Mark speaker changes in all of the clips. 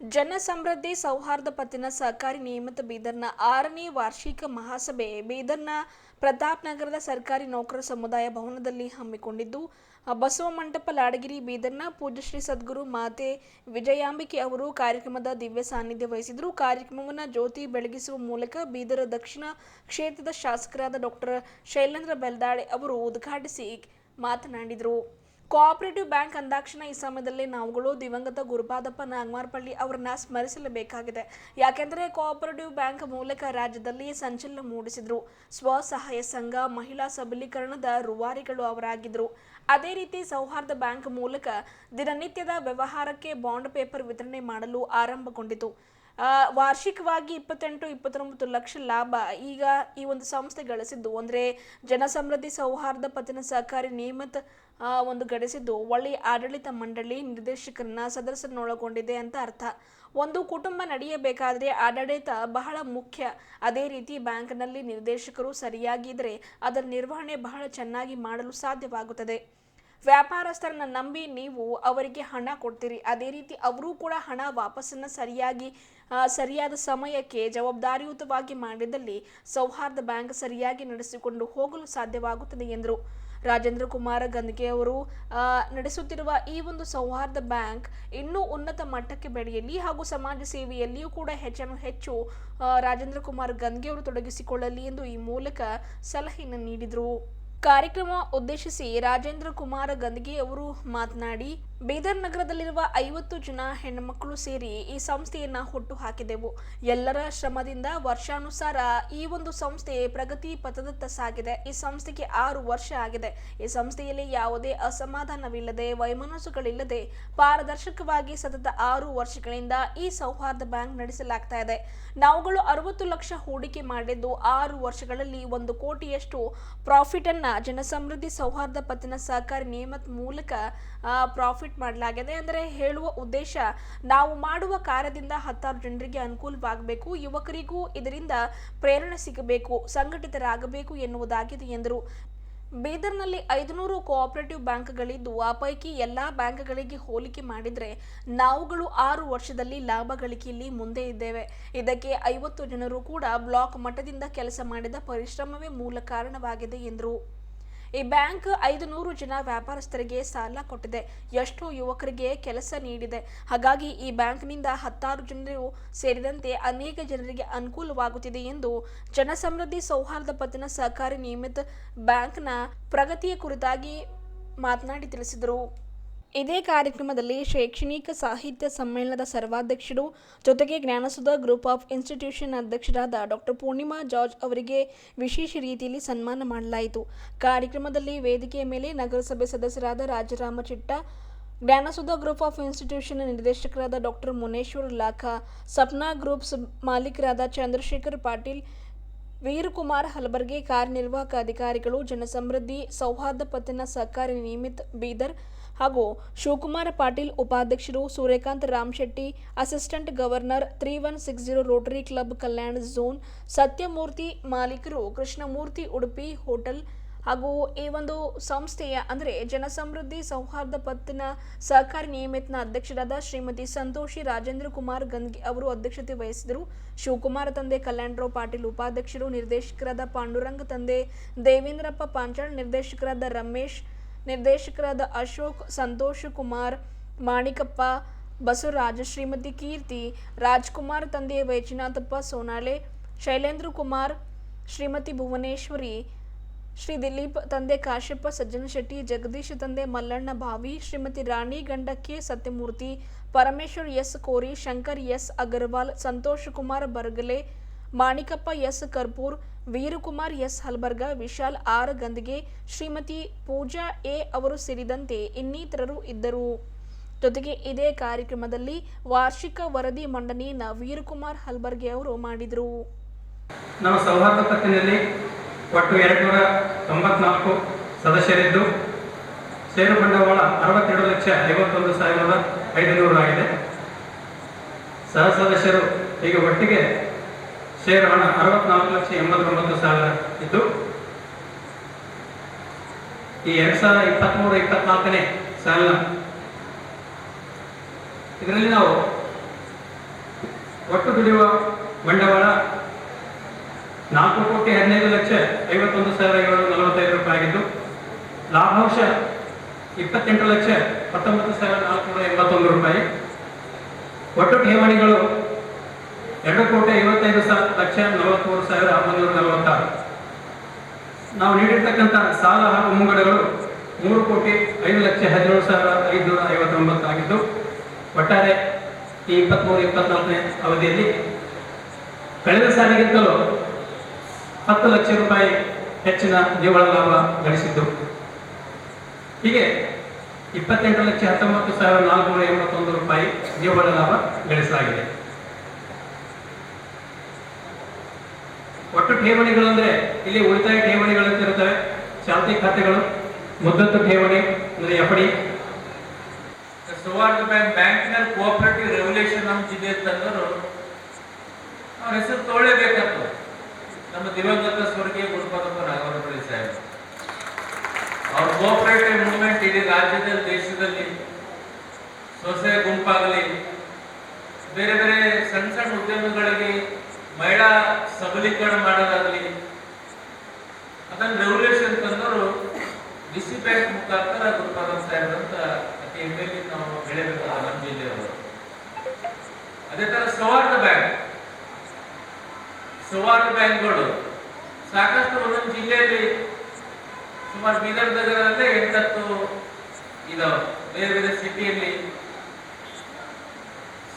Speaker 1: ಜನ ಸಮೃದ್ಧಿ ಸೌಹಾರ್ದ ಪತ್ತಿನ ಸಹಕಾರಿ ನಿಯಮಿತ ಬೀದರ್ನ ಆರನೇ ವಾರ್ಷಿಕ ಮಹಾಸಭೆ ಬೀದರ್ನ ಪ್ರತಾಪ್ ನಗರದ ಸರ್ಕಾರಿ ನೌಕರ ಸಮುದಾಯ ಭವನದಲ್ಲಿ ಹಮ್ಮಿಕೊಂಡಿದ್ದು, ಬಸವ ಮಂಟಪ ಲಾಡಗಿರಿ ಬೀದರ್ನ ಪೂಜ್ಯ ಶ್ರೀ ಸದ್ಗುರು ಮಾತೆ ವಿಜಯಾಂಬಿಕೆ ಅವರು ಕಾರ್ಯಕ್ರಮದ ದಿವ್ಯ ಸಾನ್ನಿಧ್ಯ ವಹಿಸಿದರು. ಕಾರ್ಯಕ್ರಮವನ್ನು ಜ್ಯೋತಿ ಬೆಳಗಿಸುವ ಮೂಲಕ ಬೀದರ್ ದಕ್ಷಿಣ ಕ್ಷೇತ್ರದ ಶಾಸಕರಾದ ಡಾಕ್ಟರ್ ಶೈಲೇಂದ್ರ ಬೆಲ್ದಾಳೆ ಅವರು ಉದ್ಘಾಟಿಸಿ ಮಾತನಾಡಿದರು. ಕೋಆಪರೇಟಿವ್ ಬ್ಯಾಂಕ್ ಅಂದಾಕ್ಷಣ ಈ ಸಮಯದಲ್ಲಿ ನಾವುಗಳು ದಿವಂಗತ ಗುರುಪಾದಪ್ಪ ನಾಗಮಾರ್ಪಳ್ಳಿ ಅವರನ್ನ ಸ್ಮರಿಸಲೇಬೇಕಾಗಿದೆ. ಯಾಕೆಂದರೆ ಕೋಆಪರೇಟಿವ್ ಬ್ಯಾಂಕ್ ಮೂಲಕ ರಾಜ್ಯದಲ್ಲಿ ಸಂಚಲನ ಮೂಡಿಸಿದ್ರು. ಸ್ವಸಹಾಯ ಸಂಘ, ಮಹಿಳಾ ಸಬಲೀಕರಣದ ರೂವಾರಿಗಳು ಅವರಾಗಿದ್ದರು ಅದೇ ರೀತಿ ಸೌಹಾರ್ದ ಬ್ಯಾಂಕ್ ಮೂಲಕ ದಿನನಿತ್ಯದ ವ್ಯವಹಾರಕ್ಕೆ ಬಾಂಡ್ ಪೇಪರ್ ವಿತರಣೆ ಮಾಡಲು ಆರಂಭಗೊಂಡಿತು. ವಾರ್ಷಿಕವಾಗಿ ಇಪ್ಪತ್ತೆಂಟು, ಇಪ್ಪತ್ತೊಂಬತ್ತು ಲಕ್ಷ ಲಾಭ ಈಗ ಈ ಒಂದು ಸಂಸ್ಥೆ ಗಳಿಸಿದ್ದು. ಅಂದರೆ ಜನಸಮೃದ್ಧಿ ಸೌಹಾರ್ದ ಪತನ ಸಹಕಾರಿ ನಿಯಮಿತ ಒಂದು ಗಳಿಸಿದ್ದು. ಒಳ್ಳೆಯ ಆಡಳಿತ ಮಂಡಳಿ ನಿರ್ದೇಶಕರನ್ನ ಸದಸ್ಯರನ್ನೊಳಗೊಂಡಿದೆ ಅಂತ ಅರ್ಥ. ಒಂದು ಕುಟುಂಬ ನಡೆಯಬೇಕಾದ್ರೆ ಆಡಳಿತ ಬಹಳ ಮುಖ್ಯ. ಅದೇ ರೀತಿ ಬ್ಯಾಂಕ್ನಲ್ಲಿ ನಿರ್ದೇಶಕರು ಸರಿಯಾಗಿದ್ದರೆ ಅದರ ನಿರ್ವಹಣೆ ಬಹಳ ಚೆನ್ನಾಗಿ ಮಾಡಲು ಸಾಧ್ಯವಾಗುತ್ತದೆ. ವ್ಯಾಪಾರಸ್ಥರನ್ನ ನಂಬಿ ನೀವು ಅವರಿಗೆ ಹಣ ಕೊಡ್ತೀರಿ. ಅದೇ ರೀತಿ ಅವರು ಕೂಡ ಹಣ ವಾಪಸ್ಸನ್ನು ಸರಿಯಾಗಿ ಸರಿಯಾದ ಸಮಯಕ್ಕೆ, ಜವಾಬ್ದಾರಿಯುತವಾಗಿ ಮಾಡಿದಲ್ಲಿ ಸೌಹಾರ್ದ ಬ್ಯಾಂಕ್ ಸರಿಯಾಗಿ ನಡೆಸಿಕೊಂಡು ಹೋಗಲು ಸಾಧ್ಯವಾಗುತ್ತದೆ ಎಂದರು. ರಾಜೇಂದ್ರ ಕುಮಾರ ಅವರು ನಡೆಸುತ್ತಿರುವ ಈ ಒಂದು ಸೌಹಾರ್ದ ಬ್ಯಾಂಕ್ ಇನ್ನೂ ಉನ್ನತ ಮಟ್ಟಕ್ಕೆ ಬೆಳೆಯಲಿ ಹಾಗೂ ಸಮಾಜ ಸೇವೆಯಲ್ಲಿಯೂ ಕೂಡ ಹೆಚ್ಚನ್ನು ಹೆಚ್ಚು ರಾಜೇಂದ್ರ ಕುಮಾರ್ ಗಂದ್ಗೆ ಅವರು ತೊಡಗಿಸಿಕೊಳ್ಳಲಿ ಎಂದು ಈ ಮೂಲಕ ಸಲಹೆಯನ್ನು ನೀಡಿದರು. ಕಾರ್ಯಕ್ರಮ ಉದ್ದೇಶಿಸಿ ರಾಜೇಂದ್ರ ಕುಮಾರ ಗಂದಗಿ ಅವರು ಮಾತನಾಡಿ ಬೀದರ್ ನಗರದಲ್ಲಿರುವ ಐವತ್ತು ಜನ ಹೆಣ್ಣುಮಕ್ಕಳು ಸೇರಿ ಈ ಸಂಸ್ಥೆಯನ್ನ ಹುಟ್ಟು ಹಾಕಿದೆವು ಎಲ್ಲರ ಶ್ರಮದಿಂದ ವರ್ಷಾನುಸಾರ ಈ ಒಂದು ಸಂಸ್ಥೆ ಪ್ರಗತಿ ಪಥದತ್ತ ಸಾಗಿದೆ. ಈ ಸಂಸ್ಥೆಗೆ ಆರು ವರ್ಷ ಆಗಿದೆ. ಈ ಸಂಸ್ಥೆಯಲ್ಲಿ ಯಾವುದೇ ಅಸಮಾಧಾನವಿಲ್ಲದೆ, ವೈಮನಸ್ಸುಗಳಿಲ್ಲದೆ, ಪಾರದರ್ಶಕವಾಗಿ ಸತತ ಆರು ವರ್ಷಗಳಿಂದ ಈ ಸೌಹಾರ್ದ ಬ್ಯಾಂಕ್ ನಡೆಸಲಾಗ್ತಾ ಇದೆ. ನಾವುಗಳು ಅರವತ್ತು ಲಕ್ಷ ಹೂಡಿಕೆ ಮಾಡಿದ್ದು ಆರು ವರ್ಷಗಳಲ್ಲಿ ಒಂದು ಕೋಟಿಯಷ್ಟು ಪ್ರಾಫಿಟ್ ಅನ್ನ ಜನಸಮೃದ್ಧಿ ಸೌಹಾರ್ದ ಪತ್ತಿನ ಸಹಕಾರಿ ನಿಯಮದ ಮೂಲಕ ಪ್ರಾಫಿಟ್ ಮಾಡಲಾಗಿದೆ ಅಂದರೆ ಹೇಳುವ ಉದ್ದೇಶ ನಾವು ಮಾಡುವ ಕಾರ್ಯದಿಂದ ಹತ್ತಾರು ಜನರಿಗೆ ಅನುಕೂಲವಾಗಬೇಕು, ಯುವಕರಿಗೂ ಇದರಿಂದ ಪ್ರೇರಣೆ ಸಿಗಬೇಕು, ಸಂಘಟಿತರಾಗಬೇಕು ಎನ್ನುವುದಾಗಿದೆ ಎಂದರು. ಬೀದರ್ನಲ್ಲಿ ಐದುನೂರು ಕೋಆಪರೇಟಿವ್ ಬ್ಯಾಂಕ್ಗಳಿದ್ದು, ಆ ಪೈಕಿ ಎಲ್ಲ ಬ್ಯಾಂಕ್ಗಳಿಗೆ ಹೋಲಿಕೆ ಮಾಡಿದರೆ ನಾವುಗಳು ಆರು ವರ್ಷದಲ್ಲಿ ಲಾಭ ಗಳಿಕೆಯಲ್ಲಿ ಮುಂದೆ ಇದ್ದೇವೆ. ಇದಕ್ಕೆ ಐವತ್ತು ಜನರು ಕೂಡ ಬ್ಲಾಕ್ ಮಟ್ಟದಿಂದ ಕೆಲಸ ಮಾಡಿದ ಪರಿಶ್ರಮವೇ ಮೂಲ ಕಾರಣವಾಗಿದೆ ಎಂದರು. ಈ ಬ್ಯಾಂಕ್ ಐದು ನೂರು ಜನ ವ್ಯಾಪಾರಸ್ಥರಿಗೆ ಸಾಲ ಕೊಟ್ಟಿದೆ. ಎಷ್ಟೋ ಯುವಕರಿಗೆ ಕೆಲಸ ನೀಡಿದೆ. ಹಾಗಾಗಿ ಈ ಬ್ಯಾಂಕ್ನಿಂದ ಹತ್ತಾರು ಜನರು ಸೇರಿದಂತೆ ಅನೇಕ ಜನರಿಗೆ ಅನುಕೂಲವಾಗುತ್ತಿದೆ ಎಂದು ಜನಸಮೃದ್ಧಿ ಸೌಹಾರ್ದ ಪತ್ತಿನ ಸಹಕಾರಿ ನಿಯಮಿತ ಬ್ಯಾಂಕ್ನ ಪ್ರಗತಿಯ ಕುರಿತಾಗಿ ಮಾತನಾಡಿ ತಿಳಿಸಿದರು. ಇದೇ ಕಾರ್ಯಕ್ರಮದಲ್ಲಿ ಶೈಕ್ಷಣಿಕ ಸಾಹಿತ್ಯ ಸಮ್ಮೇಳನದ ಸರ್ವಾಧ್ಯಕ್ಷರು, ಜೊತೆಗೆ ಜ್ಞಾನಸುಧ ಗ್ರೂಪ್ ಆಫ್ ಇನ್ಸ್ಟಿಟ್ಯೂಷನ್ ಅಧ್ಯಕ್ಷರಾದ ಡಾಕ್ಟರ್ ಪೂರ್ಣಿಮಾ ಜಾರ್ಜ್ ಅವರಿಗೆ ವಿಶೇಷ ರೀತಿಯಲ್ಲಿ ಸನ್ಮಾನ ಮಾಡಲಾಯಿತು. ಕಾರ್ಯಕ್ರಮದಲ್ಲಿ ವೇದಿಕೆಯ ಮೇಲೆ ನಗರಸಭೆ ಸದಸ್ಯರಾದ Rajarama Chitta Jnanasudha group of institution ನಿರ್ದೇಶಕರಾದ ಡಾಕ್ಟರ್ ಮುನೇಶ್ವರ್ ಲಾಖಾ, ಸಪ್ನಾ ಗ್ರೂಪ್ಸ್ ಮಾಲೀಕರಾದ ಚಂದ್ರಶೇಖರ್ ಪಾಟೀಲ್, ವೀರಕುಮಾರ್ ಹಲಬರ್ಗೆ ಕಾರ್ಯನಿರ್ವಾಹಕ ಅಧಿಕಾರಿಗಳು, ಜನಸಮೃದ್ಧಿ, ಸೌಹಾರ್ದ ಪತ್ತಿನ ಸಹಕಾರಿ ನಿಯಮಿತ್ ಬೀದರ್ ಹಾಗೂ ಶಿವಕುಮಾರ ಪಾಟೀಲ್ ಉಪಾಧ್ಯಕ್ಷರು Suryakant Ramashetty, assistant governor three one six zero rotary club Kalyana zone, Satyamurthy ಮಾಲೀಕರು ಕೃಷ್ಣಮೂರ್ತಿ ಉಡುಪಿ ಹೋಟೆಲ್ ಹಾಗೂ ಈ ಒಂದು ಸಂಸ್ಥೆಯ ಅಂದರೆ ಜನಸಮೃದ್ಧಿ ಸೌಹಾರ್ದ ಪತ್ತಿನ ಸಹಕಾರಿ ನಿಯಮಿತನ ಅಧ್ಯಕ್ಷರಾದ ಶ್ರೀಮತಿ ಸಂತೋಷಿ ರಾಜೇಂದ್ರ ಕುಮಾರ್ ಗಂದ್ಗೆ ಅವರು ಅಧ್ಯಕ್ಷತೆ ವಹಿಸಿದರು. ಶಿವಕುಮಾರ ತಂದೆ ಕಲ್ಯಾಣರಾವ್ ಪಾಟೀಲ್ ಉಪಾಧ್ಯಕ್ಷರು, ನಿರ್ದೇಶಕರಾದ ಪಾಂಡುರಂಗ ತಂದೆ ದೇವೇಂದ್ರಪ್ಪ ಪಾಂಚಾಳ್, ನಿರ್ದೇಶಕರಾದ ರಮೇಶ್ ನಿರ್ದೇಶಕರಾದ ಅಶೋಕ್, ಸಂತೋಷ್ ಕುಮಾರ್, ಮಾಣಿಕಪ್ಪ, ಬಸವರಾಜ್, ಶ್ರೀಮತಿ ಕೀರ್ತಿ, ರಾಜ್ಕುಮಾರ್, ತಂದೆ ವೈಜನಾಥಪ್ಪ ಸೋನಾಳೆ ಶೈಲೇಂದ್ರ ಕುಮಾರ್, ಶ್ರೀಮತಿ ಭುವನೇಶ್ವರಿ, ಶ್ರೀ ದಿಲೀಪ್, ತಂದೆ ಕಾಶ್ಯಪ್ಪ ಸಜ್ಜನ ಶೆಟ್ಟಿ, ಜಗದೀಶ್, ತಂದೆ Mallanna Bhavi, Shrimati Rani Gandakke Satyamurthy, Parameshwar S. Kori, Shankar S. Agarwal, Santosh Kumar Bargale, Manikappa S. Karpur Veerakumar S. Halbarga, Vishal R. Gandge Shrimati Pooja A. ಅವರು ಸೇರಿದಂತೆ ಇನ್ನಿತರರು ಇದ್ದರು. ಜೊತೆಗೆ ಇದೇ ಕಾರ್ಯಕ್ರಮದಲ್ಲಿ ವಾರ್ಷಿಕ ವರದಿ ಮಂಡನೆಯನ್ನು ವೀರಕುಮಾರ್ ಹಲ್ಬರ್ಗೆ ಅವರು ಮಾಡಿದರು.
Speaker 2: ನಮ್ಮ ಸೌಹಾರ್ದ ಪತ್ತಿನಲ್ಲಿ ಒಟ್ಟು ಎರಡುನೂರ ತೊಂಬತ್ನಾಲ್ಕು ಸದಸ್ಯರಿದ್ದು, ಷೇರು ಬಂಡವಾಳ ಅರವತ್ತೆರಡು ಲಕ್ಷ ಐವತ್ತೊಂದು ಸಾವಿರದ ಐದುನೂರು ಆಗಿದೆ. ಸಹ ಸದಸ್ಯರು ಈಗ ಒಟ್ಟಿಗೆ ಷೇರು ಹಣ ಅರವತ್ನಾಲ್ಕು ಲಕ್ಷ ಎಂಬತ್ತೊಂಬತ್ತು ಸಾವಿರ ಇದ್ದು ಈ ಎರಡ್ ಸಾವಿರದ ಇಪ್ಪತ್ತ್ಮೂರು ಇಪ್ಪತ್ನಾಲ್ಕನೇ ಸಾಲ ಇದರಲ್ಲಿ ನಾವು ಒಟ್ಟು ದುಡಿಯುವ ಬಂಡವಾಳ ನಾಲ್ಕು ಕೋಟಿ ಹದಿನೈದು ಲಕ್ಷ ಐವತ್ತೊಂದು ಸಾವಿರ ಏಳು ನಲವತ್ತೈದು ರೂಪಾಯಿ ಆಗಿದ್ದು, ಲಾಭಾಂಶ ಇಪ್ಪತ್ತೆಂಟು ಲಕ್ಷ ಹತ್ತೊಂಬತ್ತು ಸಾವಿರದ ನಾಲ್ಕುನೂರ ಎಂಬತ್ತೊಂದು ರೂಪಾಯಿ. ಒಟ್ಟು ಠೇವಣಿಗಳು ಎರಡು ಕೋಟಿ ಐವತ್ತೈದು ಸಾವಿರ ಲಕ್ಷ ನಲವತ್ಮೂರು ಸಾವಿರ ಮುನ್ನೂರ ನಲವತ್ತಾರು. ನಾವು ನೀಡಿರ್ತಕ್ಕಂಥ ಸಾಲ ಹಾಗೂ ಮುಂಗಡಗಳು ಮೂರು ಕೋಟಿ ಐದು ಲಕ್ಷ ಹದಿನೇಳು ಸಾವಿರ ಐದುನೂರ ಐವತ್ತೊಂಬತ್ತಾಗಿದ್ದು, ಒಟ್ಟಾರೆ ಈ ಇಪ್ಪತ್ತ್ಮೂರು ಇಪ್ಪತ್ನಾಲ್ಕನೇ ಅವಧಿಯಲ್ಲಿ ಕಳೆದ ಸಾಲಿಗಿಂತಲೂ ಹತ್ತು ಲಕ್ಷ ರೂಪಾಯಿ ಹೆಚ್ಚಿನ ನಿವ್ವಳ ಲಾಭ ಗಳಿಸಿದ್ದು. ಹೀಗೆ ಇಪ್ಪತ್ತೆಂಟು ಲಕ್ಷ ಹತ್ತೊಂಬತ್ತು ಸಾವಿರ ನಾಲ್ಕುನೂರ ಎಂಬತ್ತೊಂದು ರೂಪಾಯಿ ನಿವ್ವಳ ಲಾಭ ಗಳಿಸಲಾಗಿದೆ. ಒಟ್ಟು ಠೇವಣಿಗಳು ಅಂದ್ರೆ ಇಲ್ಲಿ ಉಳಿತಾಯ ಠೇವಣಿಗಳು ಅಂತ ಇರುತ್ತವೆ. ಚಾಲ್ತಿ ಖಾತೆಗಳು ಮುದ್ದತ್ತು ಠೇವಣಿ, ಅಂದ್ರೆ ಎಫಡಿ
Speaker 3: ಸೌಹಾರ್ದ ಬ್ಯಾಂಕ್, ಬ್ಯಾಂಕಿನಲ್ಲಿ ಕೋಆಪರೇಟಿವ್ ರೆವಲ್ಯೂಷನ್ ನಮ್ಮ ಇದೆ ಅಂತಂದ್ರು ಅವ್ರ ಹೆಸರು ತೊಗೊಳ್ಳೇಬೇಕಾಗ್ತದೆ ನಮ್ಮ ದಿವಂಗತ ಸ್ವರ್ಗೀಯ ಗುರುಪದಪ್ಪ ನಾಗವರಪಳ್ಳಿ ಸಾಹೇಬ್. ಅವ್ರ ಕೋಆಪರೇಟಿವ್ ಮೂವ್ಮೆಂಟ್ ಇಡೀ ರಾಜ್ಯದಲ್ಲಿ, ದೇಶದಲ್ಲಿ ಸ್ವಸಹಾಯ ಗುಂಪಾಗಲಿ, ಬೇರೆ ಬೇರೆ ಸಣ್ಣ ಸಣ್ಣ ಉದ್ಯಮಗಳಿಗೆ ಸಬಲೀಕರಣ ಮಾಡೋದಾಗಲಿ, ಅದನ್ನು ರೆವಲ್ಯೂಷನ್ ತಂದವರು ಡಿಸಿ ಬ್ಯಾಂಕ್ ಮುಖಾಂತರ ಗುರುಪಾದ ಸಾಹೇಬ್ ಅಂತ ಅತಿ ಹೆಮ್ಮೆಯಲ್ಲಿ ನಾವು ಬೆಳೆಬೇಕಾದ ನಮ್ಮ ಜಿಲ್ಲೆಯವರು ಅದೇ ತರ ಸೌಹಾರ್ದ ಬ್ಯಾಂಕ್ ಸೌಹಾರ್ದ ಬ್ಯಾಂಕ್ಗಳು ಸಾಕಷ್ಟು ಒಂದೊಂದು ಜಿಲ್ಲೆಯಲ್ಲಿ ಸುಮಾರು ಬೀದರ್ ನಗರದಲ್ಲೇ ಎಂಟತ್ತು ಇದಾವೆ. ಬೇರೆ ಬೇರೆ ಸಿಟಿಯಲ್ಲಿ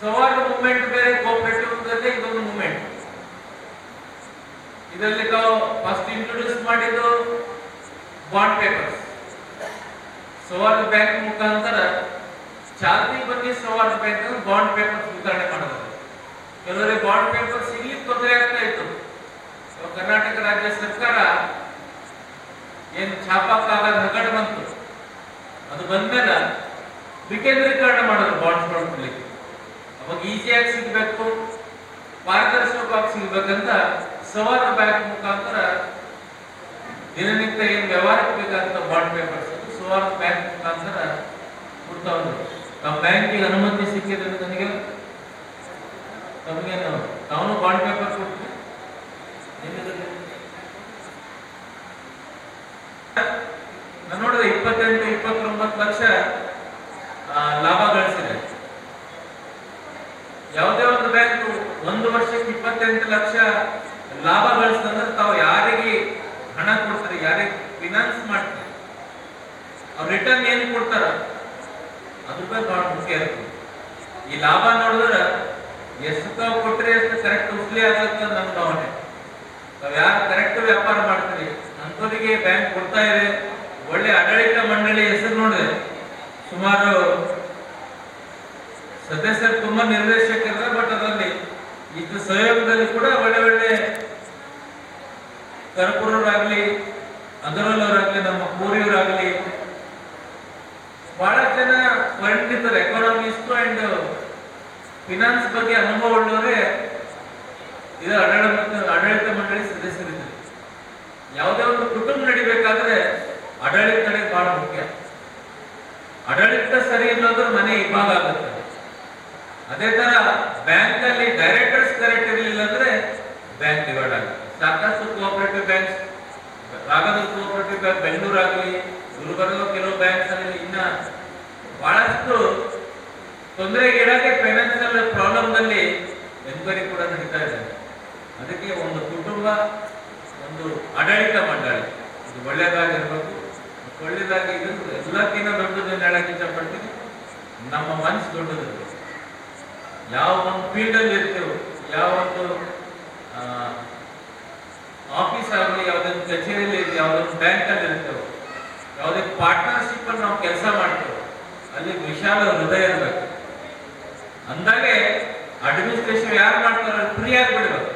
Speaker 3: ಸವಾರ್ಡ್ ಮೂವ್ಮೆಂಟ್ ಬೇರೆ ಕೋಪರೇಟಿವ್ ಇದೊಂದು ಮೂವ್ಮೆಂಟ್ ಇದರಲ್ಲಿ ನಾವು ಫಸ್ಟ್ ಇಂಟ್ರೊಡ್ಯೂಸ್ ಮಾಡಿದ್ದು ಬಾಂಡ್ ಪೇಪರ್ಸ್ ಸೌಹಾರ್ದ ಬ್ಯಾಂಕ್ ಮುಖಾಂತರ ಚಾಲ್ತಿ ಬನ್ನಿ ಸೌಹಾರ್ದ ಬ್ಯಾಂಕ್ ಬಾಂಡ್ ಪೇಪರ್ಸ್ ವಿತರಣೆ ಮಾಡೋದು. ಕೆಲವರಿಗೆ ಬಾಂಡ್ ಪೇಪರ್ ಸಿಗ್ಲಿಕ್ಕೆ ತೊಂದರೆ ಆಗ್ತಾ ಇತ್ತು. ಕರ್ನಾಟಕ ರಾಜ್ಯ ಸರ್ಕಾರ ಏನ್ ಛಾಪಕ್ಕಾಗ ಹಗಡ ಬಂತು. ಅದು ಬಂದ್ಮೇಲೆ ವಿಕೇಂದ್ರೀಕರಣ ಮಾಡೋದು ಬಾಂಡ್ಸ್ಗಳು ಕೊಡ್ಲಿಕ್ಕೆ ಅವಾಗ ಈಸಿಯಾಗಿ ಸಿಗಬೇಕು, ಪಾರದರ್ಶಕವಾಗಿ ಸಿಗ್ಬೇಕಂತ ಸವಾರ ಬ್ಯಾಂಕ್ ಮುಖಾಂತರ ದಿನನಿತ್ಯ ಏನು ವ್ಯವಹಾರಕ್ಕೆ ಬೇಕಾದಂತ ಬಾಂಡ್ ಪೇಪರ್ಸ್ ಸವಾರ ಬ್ಯಾಂಕ್ ಮುಖಾಂತರ ಕೊಡ್ತಾ ಹೋದ್ರು ನಮ್ಮ ಬ್ಯಾಂಕಿಗೆ ಅನುಮತಿ ಸಿಕ್ಕಿದ್ರೆ ನನಗೆ ತಮಗೇನು ನಾವು ಬಾಂಡ್ ಪೇಪರ್ ಕೊಡ್ತೀವಿ ಏನಿದೆ? ನಾನು ನೋಡಿದೆ ಇಪ್ಪತ್ತೆಂಟು ಇಪ್ಪತ್ತೊಂಬತ್ತು ಲಕ್ಷ ಆ, ಲಾಭ ಗಳಿಸಿದೆ ಯಾವುದೇ ಒಂದು ಬ್ಯಾಂಕ್ ಒಂದು ವರ್ಷಕ್ಕೆ ಇಪ್ಪತ್ತೆಂಟು ಲಕ್ಷ ಲಾಭ ಗಳಿಸ್ತಂದ್ರೆ ತಾವು ಯಾರಿಗೆ ಹಣ ಕೊಡ್ತಾರೆ ಯಾರಿಗೆ ಫಿನಾನ್ಸ್ ಮಾಡ್ತಾರೆ ಅವ್ರು ರಿಟರ್ನ್ ಏನು ಕೊಡ್ತಾರ ಅದ್ರ ಬಗ್ಗೆ ಬಹಳ ಮುಖ್ಯ ಇರ್ತದೆ ಈ ಲಾಭ ನೋಡಿದ್ರೆ ಎಷ್ಟು ತಾವು ಕೊಟ್ರೆ ಎಷ್ಟು ಕರೆಕ್ಟ್ ಉಸ್ಲಿ ಆಗತ್ತೆ ನಮ್ಮ ಭಾವನೆ ತಾವ್ ಯಾರು ಕರೆಕ್ಟ್ ವ್ಯಾಪಾರ ಮಾಡ್ತೀರಿ ಅಂಥವರಿಗೆ ಬ್ಯಾಂಕ್ ಕೊಡ್ತಾ ಇದೆ ಒಳ್ಳೆ ಆಡಳಿತ ಮಂಡಳಿ ಹೆಸರು ನೋಡಿದೆ ಸುಮಾರು ಸದಸ್ಯರು ತುಂಬಾ ನಿರ್ದೇಶಕರಿದ್ದಾರೆ ಬಟ್ ಅದರಲ್ಲಿ ಇದ್ರ ಸಹಯೋಗದಲ್ಲಿ ಕೂಡ ಒಳ್ಳೆ ಒಳ್ಳೆ ಕರ್ಪೂರರಾಗ್ಲಿ ಅದರಲ್ಲವರಾಗ್ಲಿ ನಮ್ಮ ಪೂರಿಯವರಾಗ್ಲಿ ಬಹಳ ಜನ ಪರಿಣಿತರು ಎಕಾನಮಿಸ್ಟ್ ಅಂಡ್ ಫಿನಾನ್ಸ್ ಬಗ್ಗೆ ಅನುಭವ ಉಳ್ಳವರೇ ಇದು ಆಡಳಿತ ಆಡಳಿತ ಮಂಡಳಿ ಸದಸ್ಯರಿದ್ದಾರೆ. ಯಾವುದೇ ಒಂದು ಕುಟುಂಬ ನಡಿಬೇಕಾದ್ರೆ ಆಡಳಿತ ನಡೆಯೋದು ಬಹಳ ಮುಖ್ಯ. ಆಡಳಿತ ಸರಿ ಇಲ್ಲದ್ರೆ ಮನೆ ಇಬ್ಬಾಗ ಆಗುತ್ತೆ. ಅದೇ ತರ ಬ್ಯಾಂಕ್ ಅಲ್ಲಿ ಡೈರೆಕ್ಟರ್ಸ್ ಕರೆಕ್ಟ್ ಇರಲಿಲ್ಲ ಅಂದ್ರೆ ಬ್ಯಾಂಕ್ ಡಿವೈಡ್ ಆಗುತ್ತೆ. ಸಾಕಷ್ಟು ಕೋಆಪರೇಟಿವ್ ಬ್ಯಾಂಕ್ಸ್ ರಾಗದ ಕೋಆಪರೇಟಿವ್ ಬ್ಯಾಂಕ್ ಬೆಂಗಳೂರು ಆಗಲಿ ಗುಲ್ಬರ್ಗ ಕೆಲವು ಬ್ಯಾಂಕ್ಸ್ ಅಲ್ಲಿ ಇನ್ನ ಬಹಳಷ್ಟು ತೊಂದರೆಗೀಡಾಗಿ ಫೈನಾನ್ಸಿಯಲ್ ಪ್ರಾಬ್ಲಮ್ನಲ್ಲಿ ಎನ್ಕ್ವೈರಿ ಕೂಡ ನಡೀತಾ ಇದೆ. ಅದಕ್ಕೆ ಒಂದು ಕುಟುಂಬ, ಒಂದು ಆಡಳಿತ ಮಂಡಳಿ, ಇದು ಒಳ್ಳೆಯದಾಗಿರ್ಬೇಕು ಒಳ್ಳೆಯದಾಗಿ ಇದು ಎಲ್ಲಕ್ಕಿಂತ ದೊಡ್ಡದನ್ನು ಹೇಳಕ್ಕೆ ಹೇಳಕ್ ಇಷ್ಟಪಡ್ತೀನಿ. ನಮ್ಮ ಮನಸ್ಸು ದೊಡ್ಡದಿರ್ಬೇಕು. ಯಾವ ಒಂದು ಫೀಲ್ಡ್ ಅಲ್ಲಿ ಇರ್ತೇವೆ, ಯಾವ ಒಂದು ಆಫೀಸ್ ಆಗಲಿ ಯಾವುದೊಂದು ಕಚೇರಿಯಲ್ಲಿ ಯಾವ್ದೊಂದು ಬ್ಯಾಂಕ್ ಅಲ್ಲಿ ಇರ್ತೇವೆ, ಯಾವುದೇ ಪಾರ್ಟ್ನರ್ಶಿಪ್ ಅಲ್ಲಿ ನಾವು ಕೆಲಸ ಮಾಡ್ತೇವೆ, ಅಲ್ಲಿ ವಿಶಾಲ ಹೃದಯ ಇರಬೇಕು. ಅಂದಾಗೆ ಅಡ್ಮಿನಿಸ್ಟ್ರೇಷನ್ ಯಾರು ಮಾಡ್ತಾರೋ ಫ್ರೀ ಆಗಿಬಿಡ್ಬೇಕು.